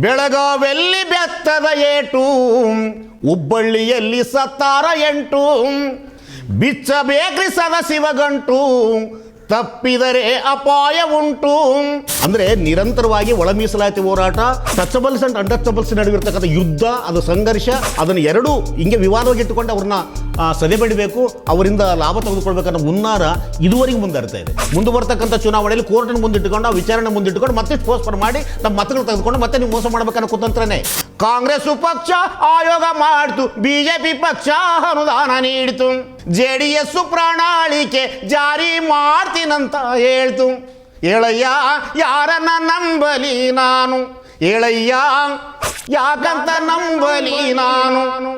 ಬೆಳಗಾವೆಲ್ಲಿ ಬೆತ್ತದ ಏಟು ಹುಬ್ಬಳ್ಳಿಯಲ್ಲಿ ಸತ್ತಾರ ಎಂಟು ಬಿಚ್ಚಬೇಕ್ರಿ ಸದಸಿವಗಂಟು ತಪ್ಪಿದರೆ ಅಪಾಯ ಉಂಟು. ಅಂದ್ರೆ ನಿರಂತರವಾಗಿ ಒಳ ಮೀಸಲಾತಿ ಹೋರಾಟ ಟಚಬಲ್ಸ್ ಅಂಡ್ ಅನ್ಟಚಬಲ್ಸ್ ನಡುವಿರ್ತಕ್ಕಂಥ ಯುದ್ಧ, ಅದು ಸಂಘರ್ಷ, ಅದನ್ನು ಎರಡೂ ಹಿಂಗೆ ವಿವಾದವಾಗಿ ಇಟ್ಟುಕೊಂಡು ಅವ್ರನ್ನ ಸದೆ ಸದೆಬಡಿಬೇಕು ಅವರಿಂದ ಲಾಭ ತೆಗೆದುಕೊಳ್ಬೇಕನ್ನೋ ಮುನ್ನಾರ ಇದುವರೆಗೆ ಮುಂದರ್ತಾ ಇದೆ. ಮುಂದೆ ಬರ್ತಕ್ಕಂಥ ಚುನಾವಣೆಯಲ್ಲಿ ಕೋರ್ಟನ್ನು ಮುಂದಿಟ್ಟುಕೊಂಡು, ಆ ವಿಚಾರಣೆ ಮುಂದಿಟ್ಟುಕೊಂಡು ಮತ್ತೆ ಪೋಸ್ಟ್ಪೋನ್ ಮಾಡಿ ನಮ್ಮ ಮತಗಳು ತೆಗೆದುಕೊಂಡು ಮತ್ತೆ ನೀವು ಮೋಸ ಮಾಡಬೇಕನ್ನೋ ಕುತಂತ್ರನೇ. ಕಾಂಗ್ರೆಸ್ ಪಕ್ಷ ಆಯೋಗ ಮಾಡ್ತು, ಬಿಜೆಪಿ ಪಕ್ಷ ಅನುದಾನ ನೀಡಿತು. ಜೆ ಡಿ ಎಸ್ ಪ್ರಣಾಳಿಕೆ ಜಾರಿ ಮಾಡ್ತೀನಂತ ಹೇಳ್ತು. ಹೇಳಯ್ಯ ಯಾರನ್ನ ನಂಬಲಿ ನಾನು? ಹೇಳಯ್ಯ ಯಾಕಂತ ನಂಬಲಿ ನಾನು?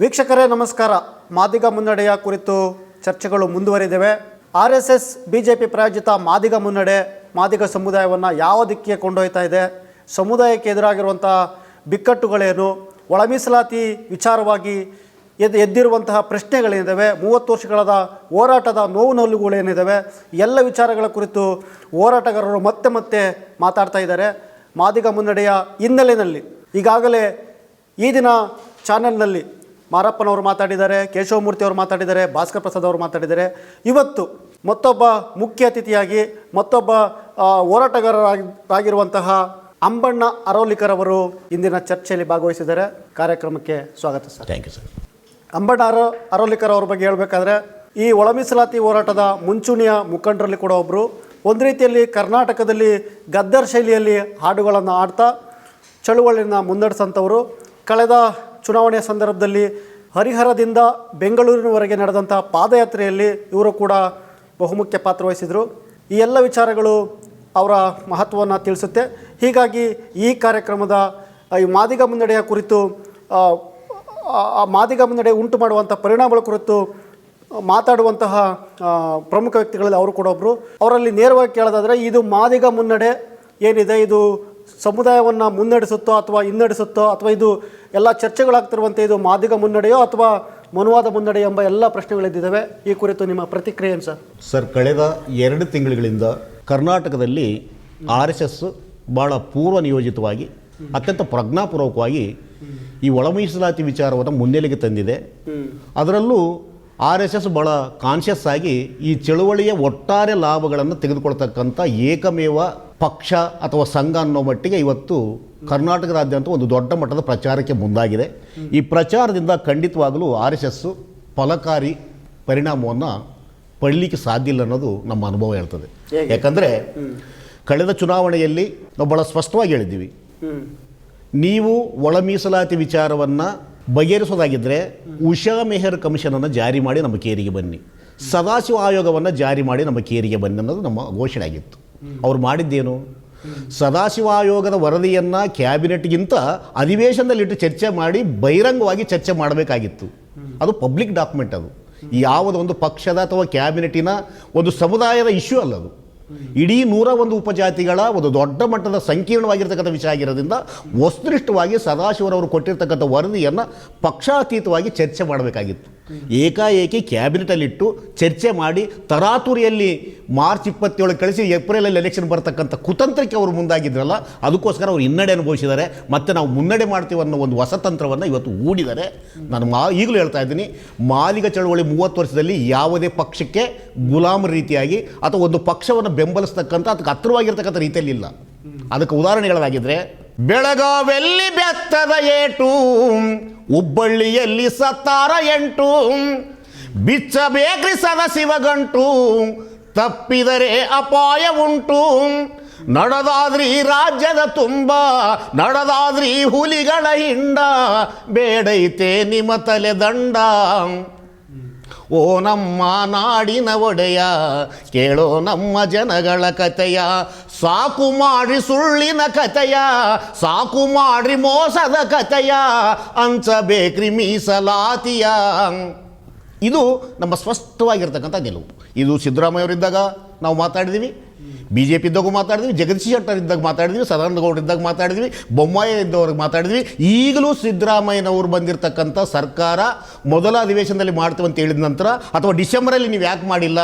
ವೀಕ್ಷಕರೇ, ನಮಸ್ಕಾರ. ಮಾದಿಗ ಮುನ್ನಡೆಯ ಕುರಿತು ಚರ್ಚೆಗಳು ಮುಂದುವರಿದಿವೆ. R S S B J P ಪ್ರಾಯೋಜಿತ ಮಾದಿಗ ಮುನ್ನಡೆ, ಮಾದಿಗ ಸಮುದಾಯವನ್ನು ಯಾವ ದಿಕ್ಕಿಗೆ ಕೊಂಡೊಯ್ತಾ ಇದೆ? ಸಮುದಾಯಕ್ಕೆ ಎದುರಾಗಿರುವಂಥ ಬಿಕ್ಕಟ್ಟುಗಳೇನು? ಒಳ ಮೀಸಲಾತಿ ವಿಚಾರವಾಗಿ ಎದ್ದು ಎದ್ದಿರುವಂತಹ ಪ್ರಶ್ನೆಗಳೇನಿದ್ದಾವೆ ಮೂವತ್ತು ವರ್ಷಗಳಾದ ಹೋರಾಟದ ನೋವು ನಲ್ಲುಗಳೇನಿದ್ದಾವೆ ಎಲ್ಲ ವಿಚಾರಗಳ ಕುರಿತು ಹೋರಾಟಗಾರರು ಮತ್ತೆ ಮತ್ತೆ ಮಾತಾಡ್ತಾ ಇದ್ದಾರೆ. ಮಾದಿಗ ಮುನ್ನಡೆಯ ಹಿನ್ನೆಲೆಯಲ್ಲಿ, ಈಗಾಗಲೇ ಈ ದಿನ ಚಾನೆಲ್ನಲ್ಲಿ ಮಾರಪ್ಪನವರು ಮಾತಾಡಿದ್ದಾರೆ, ಕೇಶವಮೂರ್ತಿ ಅವರು ಮಾತಾಡಿದ್ದಾರೆ, ಭಾಸ್ಕರ್ ಪ್ರಸಾದ್ ಅವರು ಮಾತಾಡಿದ್ದಾರೆ. ಇವತ್ತು ಮತ್ತೊಬ್ಬ ಮುಖ್ಯ ಅತಿಥಿಯಾಗಿ, ಮತ್ತೊಬ್ಬ ಹೋರಾಟಗಾರರಾಗಿರುವಂತಹ ಅಂಬಣ್ಣ ಅರೋಲಿಕರ್ ಅವರು ಇಂದಿನ ಚರ್ಚೆಯಲ್ಲಿ ಭಾಗವಹಿಸಿದ್ದಾರೆ. ಕಾರ್ಯಕ್ರಮಕ್ಕೆ ಸ್ವಾಗತ sir. Thank you sir Ambanna ಅರ ಅರೋಲಿಕರ್ ಅವ್ರ ಬಗ್ಗೆ ಹೇಳಬೇಕಾದ್ರೆ, ಈ ಒಳ ಮೀಸಲಾತಿ ಹೋರಾಟದ ಮುಂಚೂಣಿಯ ಮುಖಂಡರಲ್ಲಿ ಕೂಡ ಒಬ್ಬರು ಒಂದು ರೀತಿಯಲ್ಲಿ ಕರ್ನಾಟಕದಲ್ಲಿ ಗದ್ದರ್ ಶೈಲಿಯಲ್ಲಿ ಹಾಡುಗಳನ್ನು ಆಡ್ತಾ ಚಳುವಳಿಯನ್ನು ಮುನ್ನಡೆಸಂಥವರು ಕಳೆದ ಚುನಾವಣೆಯ ಸಂದರ್ಭದಲ್ಲಿ ಹರಿಹರದಿಂದ ಬೆಂಗಳೂರಿನವರೆಗೆ ನಡೆದಂಥ ಪಾದಯಾತ್ರೆಯಲ್ಲಿ ಇವರು ಕೂಡ ಬಹುಮುಖ್ಯ ಪಾತ್ರ ವಹಿಸಿದರು. ಈ ಎಲ್ಲ ವಿಚಾರಗಳು ಅವರ ಮಹತ್ವವನ್ನು ತಿಳಿಸುತ್ತೆ. ಹೀಗಾಗಿ ಈ ಕಾರ್ಯಕ್ರಮದ, ಈ ಮಾದಿಗ ಮುನ್ನಡೆಯ ಕುರಿತು ಆ, ಮಾದಿಗ ಮುನ್ನಡೆ ಉಂಟು ಮಾಡುವಂಥ ಪರಿಣಾಮಗಳ ಕುರಿತು ಮಾತಾಡುವಂತಹ ಪ್ರಮುಖ ವ್ಯಕ್ತಿಗಳಲ್ಲಿ ಅವರು ಕೂಡ ಒಬ್ಬರು ಅವರಲ್ಲಿ ನೇರವಾಗಿ ಕೇಳೋದಾದರೆ ಇದು ಮಾದಿಗ ಮುನ್ನಡೆ ಏನಿದೆ? ಇದು ಸಮುದಾಯವನ್ನು ಮುನ್ನಡೆಸುತ್ತೋ ಅಥವಾ ಹಿನ್ನಡೆಸುತ್ತೋ ಅಥವಾ ಇದು ಎಲ್ಲ ಚರ್ಚೆಗಳಾಗ್ತಿರುವಂತೆ ಇದು ಮಾದಿಗ ಮುನ್ನಡೆಯೋ ಅಥವಾ ಮನುವಾದ ಮುನ್ನಡೆ ಎಂಬ ಎಲ್ಲ ಪ್ರಶ್ನೆಗಳಿದ್ದಾವೆ ಈ ಕುರಿತು ನಿಮ್ಮ ಪ್ರತಿಕ್ರಿಯೆ ಏನು ಸರ್? ಸರ್ ಕಳೆದ ಎರಡು ತಿಂಗಳುಗಳಿಂದ ಕರ್ನಾಟಕದಲ್ಲಿ ಆರ್ ಎಸ್ ಎಸ್ ಭಾಳ ಪೂರ್ವ ನಿಯೋಜಿತವಾಗಿ ಅತ್ಯಂತ ಪ್ರಜ್ಞಾಪೂರ್ವಕವಾಗಿ ಈ ಒಳ ಮೀಸಲಾತಿ ವಿಚಾರವನ್ನು ಮುನ್ನೆಲೆಗೆ ತಂದಿದೆ. ಅದರಲ್ಲೂ ಆರ್ ಎಸ್ ಎಸ್ ಭಾಳ ಕಾನ್ಷಿಯಸ್ ಆಗಿ ಈ ಚಳುವಳಿಯ ಒಟ್ಟಾರೆ ಲಾಭಗಳನ್ನು ತೆಗೆದುಕೊಳ್ತಕ್ಕಂಥ ಏಕಮೇವ ಪಕ್ಷ ಅಥವಾ ಸಂಘ ಅನ್ನೋ ಮಟ್ಟಿಗೆ ಇವತ್ತು ಕರ್ನಾಟಕದಾದ್ಯಂತ ಒಂದು ದೊಡ್ಡ ಮಟ್ಟದ ಪ್ರಚಾರಕ್ಕೆ ಮುಂದಾಗಿದೆ. ಈ ಪ್ರಚಾರದಿಂದ ಖಂಡಿತವಾಗಲೂ ಆರ್ ಎಸ್ ಎಸ್ಸು ಫಲಕಾರಿ ಪರಿಣಾಮವನ್ನು ಪಡಲಿಕ್ಕೆ ಸಾಧ್ಯ ಇಲ್ಲ ಅನ್ನೋದು ನಮ್ಮ ಅನುಭವ ಹೇಳ್ತದೆ? ಯಾಕಂದರೆ ಕಳೆದ ಚುನಾವಣೆಯಲ್ಲಿ ನಾವು ಭಾಳ ಸ್ಪಷ್ಟವಾಗಿ ಹೇಳಿದ್ದೀವಿ. ನೀವು ಒಳ ಮೀಸಲಾತಿ ವಿಚಾರವನ್ನು ಬಗೆಹರಿಸೋದಾಗಿದ್ದರೆ ಉಷಾ ಮೆಹರ್ ಕಮಿಷನನ್ನು ಜಾರಿ ಮಾಡಿ ನಮ್ಮ ಕೇರಿಗೆ ಬನ್ನಿ. ಸದಾಶಿವ ಆಯೋಗವನ್ನು ಜಾರಿ ಮಾಡಿ ನಮ್ಮ ಕೇರಿಗೆ ಬನ್ನಿ ಅನ್ನೋದು ನಮ್ಮ ಘೋಷಣೆ ಆಗಿತ್ತು. ಅವ್ರು ಮಾಡಿದ್ದೇನು? ಸದಾಶಿವ ಆಯೋಗದ ವರದಿಯನ್ನು ಕ್ಯಾಬಿನೆಟ್ಗಿಂತ ಅಧಿವೇಶನದಲ್ಲಿಟ್ಟು ಚರ್ಚೆ ಮಾಡಿ ಬಹಿರಂಗವಾಗಿ ಚರ್ಚೆ ಮಾಡಬೇಕಾಗಿತ್ತು. ಅದು ಪಬ್ಲಿಕ್ ಡಾಕ್ಯುಮೆಂಟ್ ಅದು. ಯಾವುದೋ ಒಂದು ಪಕ್ಷದ ಅಥವಾ ಕ್ಯಾಬಿನೆಟಿನ ಒಂದು ಸಮುದಾಯದ ಇಶ್ಯೂ ಅಲ್ಲ ಅದು. ಇಡೀ ನೂರ ಒಂದು ಉಪಜಾತಿಗಳ ಒಂದು ದೊಡ್ಡ ಮಟ್ಟದ ಸಂಕೀರ್ಣವಾಗಿರ್ತಕ್ಕಂಥ ವಿಷಯ ಆಗಿರೋದ್ರಿಂದ ವಸ್ತುನಿಷ್ಠವಾಗಿ ಸದಾಶಿವರವರು ಕೊಟ್ಟಿರ್ತಕ್ಕಂಥ ವರದಿಯನ್ನು ಪಕ್ಷಾತೀತವಾಗಿ ಚರ್ಚೆ ಮಾಡಬೇಕಾಗಿತ್ತು. ಏಕಾಏಕಿ ಕ್ಯಾಬಿನೆಟಲ್ಲಿಟ್ಟು ಚರ್ಚೆ ಮಾಡಿ ತರಾತುರಿಯಲ್ಲಿ ಮಾರ್ಚ್ ಇಪ್ಪತ್ತೇಳಕ್ಕೆ ಕಳಿಸಿ ಏಪ್ರಿಲಲ್ಲಿ ಎಲೆಕ್ಷನ್ ಬರತಕ್ಕಂಥ ಕುತಂತ್ರಕ್ಕೆ ಅವರು ಮುಂದಾಗಿದ್ರಲ್ಲ, ಅದಕ್ಕೋಸ್ಕರ ಅವರು ಹಿನ್ನಡೆ ಅನುಭವಿಸಿದ್ದಾರೆ. ಮತ್ತು ನಾವು ಮುನ್ನಡೆ ಮಾಡ್ತೀವಿ ಅನ್ನೋ ಒಂದು ಹೊಸ ತಂತ್ರವನ್ನು ಇವತ್ತು ಹೂಡಿದ್ದಾರೆ. ನಾನು ಮಾ, ಈಗಲೂ ಹೇಳ್ತಾ ಇದ್ದೀನಿ ಮಾಲಿಗ ಚಳವಳಿ ಮೂವತ್ತು ವರ್ಷದಲ್ಲಿ ಯಾವುದೇ ಪಕ್ಷಕ್ಕೆ ಗುಲಾಮ ರೀತಿಯಾಗಿ ಅಥವಾ ಒಂದು ಪಕ್ಷವನ್ನು ಬೆಂಬಲಿಸ್ತಕ್ಕಂಥ, ಅದಕ್ಕೆ ಹತ್ತಿರವಾಗಿರ್ತಕ್ಕಂಥ ರೀತಿಯಲ್ಲಿ ಇಲ್ಲ ಅದಕ್ಕೆ ಉದಾಹರಣೆ ಹೇಳೋದಾಗಿದ್ರೆ ಬೆಳಗಾವೆಲ್ಲಿ ಬೆತ್ತದ ಏಟು, ಹುಬ್ಬಳ್ಳಿಯಲ್ಲಿ ಸತ್ತಾರ ಎಂಟು, ಬಿಚ್ಚಬೇಕ್ರಿ ಸದಸಿವಗಂಟು ತಪ್ಪಿದರೆ ಅಪಾಯ ಉಂಟು. ನಡೆದಾದ್ರಿ ರಾಜ್ಯದ ತುಂಬ, ನಡೆದಾದ್ರಿ ಹುಲಿಗಳ ಹಿಂಡ, ಬೇಡೈತೆ ನಿಮ್ಮ ತಲೆ ದಂಡ. ಓ ನಮ್ಮ ನಾಡಿನ ಒಡೆಯ, ಕೇಳೋ ನಮ್ಮ ಜನಗಳ ಕಥೆಯ ಸಾಕು ಮಾಡಿ ಸುಳ್ಳಿನ ಕಥೆಯ ಸಾಕು ಮಾಡಿ ಮೋಸದ ಕತೆಯ ಅಂಚಬೇಕ್ರಿ ಮೀಸಲಾತಿಯ. ಇದು ನಮ್ಮ ಸ್ಪಷ್ಟವಾಗಿರ್ತಕ್ಕಂಥ ನಿಲುವು ಇದು ಸಿದ್ದರಾಮಯ್ಯವರಿದ್ದಾಗ ನಾವು ಮಾತಾಡಿದ್ದೀವಿ ಬಿ ಜೆ ಪಿ ಇದ್ದಾಗೂ ಮಾತಾಡಿದ್ವಿ, ಜಗದೀಶ್ ಶೆಟ್ಟರ್ ಇದ್ದಾಗ ಮಾತಾಡಿದ್ವಿ, ಸದಾನಂದ ಗೌಡ ಇದ್ದಾಗ ಮಾತಾಡಿದ್ವಿ, ಬೊಮ್ಮಾಯ ಇದ್ದವ್ರಿಗೆ ಮಾತಾಡಿದ್ವಿ. ಈಗಲೂ ಸಿದ್ದರಾಮಯ್ಯನವರು ಬಂದಿರತಕ್ಕಂಥ ಸರ್ಕಾರ ಮೊದಲ ಅಧಿವೇಶನದಲ್ಲಿ ಮಾಡ್ತೀವಿ ಅಂತ ಹೇಳಿದ ನಂತರ ಅಥವಾ ಡಿಸೆಂಬರಲ್ಲಿ ನೀವು ಯಾಕೆ ಮಾಡಿಲ್ಲ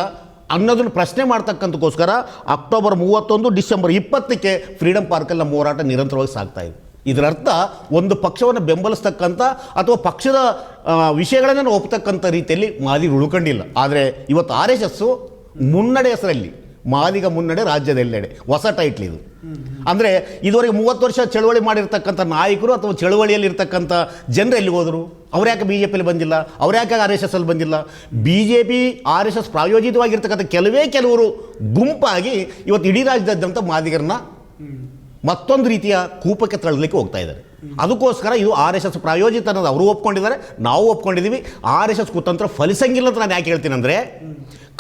ಅನ್ನೋದನ್ನು ಪ್ರಶ್ನೆ ಮಾಡ್ತಕ್ಕಂಥಕ್ಕೋಸ್ಕರ ಅಕ್ಟೋಬರ್ ಮೂವತ್ತೊಂದು, ಡಿಸೆಂಬರ್ ಇಪ್ಪತ್ತಕ್ಕೆ ಫ್ರೀಡಮ್ ಪಾರ್ಕಲ್ಲಿ ನಮ್ಮ ಹೋರಾಟ ನಿರಂತರವಾಗಿ ಸಾಗ್ತಾ ಇದೆ. ಇದರರ್ಥ ಒಂದು ಪಕ್ಷವನ್ನು ಬೆಂಬಲಿಸ್ತಕ್ಕಂಥ ಅಥವಾ ಪಕ್ಷದ ವಿಷಯಗಳನ್ನು ಒಪ್ಪತಕ್ಕಂಥ ರೀತಿಯಲ್ಲಿ ಮಾದಿ ಉಳ್ಕೊಂಡಿಲ್ಲ. ಆದರೆ ಇವತ್ತು ಆರ್ ಎಸ್ ಎಸ್ಸು ಮುನ್ನಡೆ ಹೆಸರಲ್ಲಿ ಮಾದಿಗ ಮುನ್ನಡೆ ರಾಜ್ಯದೆಲ್ಲೆಡೆ ಹೊಸ ಟೈಟ್ಲ್ ಇದು. ಅಂದರೆ ಇದುವರೆಗೆ ಮೂವತ್ತು ವರ್ಷ ಚಳುವಳಿ ಮಾಡಿರ್ತಕ್ಕಂಥ ನಾಯಕರು ಅಥವಾ ಚಳುವಳಿಯಲ್ಲಿ ಇರ್ತಕ್ಕಂಥ ಜನರು ಎಲ್ಲಿ ಹೋದರು? ಅವ್ರು ಯಾಕೆ ಬಿ ಜೆ ಪಿಯಲ್ಲಿ ಬಂದಿಲ್ಲ? ಅವ್ರು ಯಾಕೆ ಆರ್ ಎಸ್ ಎಸ್ ಅಲ್ಲಿ ಬಂದಿಲ್ಲ? B J P R S S ಪ್ರಾಯೋಜಿತವಾಗಿರ್ತಕ್ಕಂಥ ಕೆಲವೇ ಕೆಲವರು ಗುಂಪಾಗಿ ಇವತ್ತು ಇಡೀ ರಾಜ್ಯದಾದ್ಯಂತ ಮಾದಿಗರನ್ನ ಮತ್ತೊಂದು ರೀತಿಯ ಕೂಪಕ್ಕೆ ತಳ್ಳಲಿಕ್ಕೆ ಹೋಗ್ತಾ ಇದ್ದಾರೆ. ಅದಕ್ಕೋಸ್ಕರ ಇದು ಆರ್ ಎಸ್ ಎಸ್ ಪ್ರಾಯೋಜಿತ ಅನ್ನೋದು ಅವರು ಒಪ್ಕೊಂಡಿದ್ದಾರೆ, ನಾವು ಒಪ್ಕೊಂಡಿದ್ದೀವಿ. ಆರ್ ಎಸ್ ಎಸ್ ಕುತಂತ್ರ ಫಲಿಸಂಗಿಲ್ಲ ಅಂತ ನಾನು ಯಾಕೆ ಹೇಳ್ತೀನಿ ಅಂದರೆ,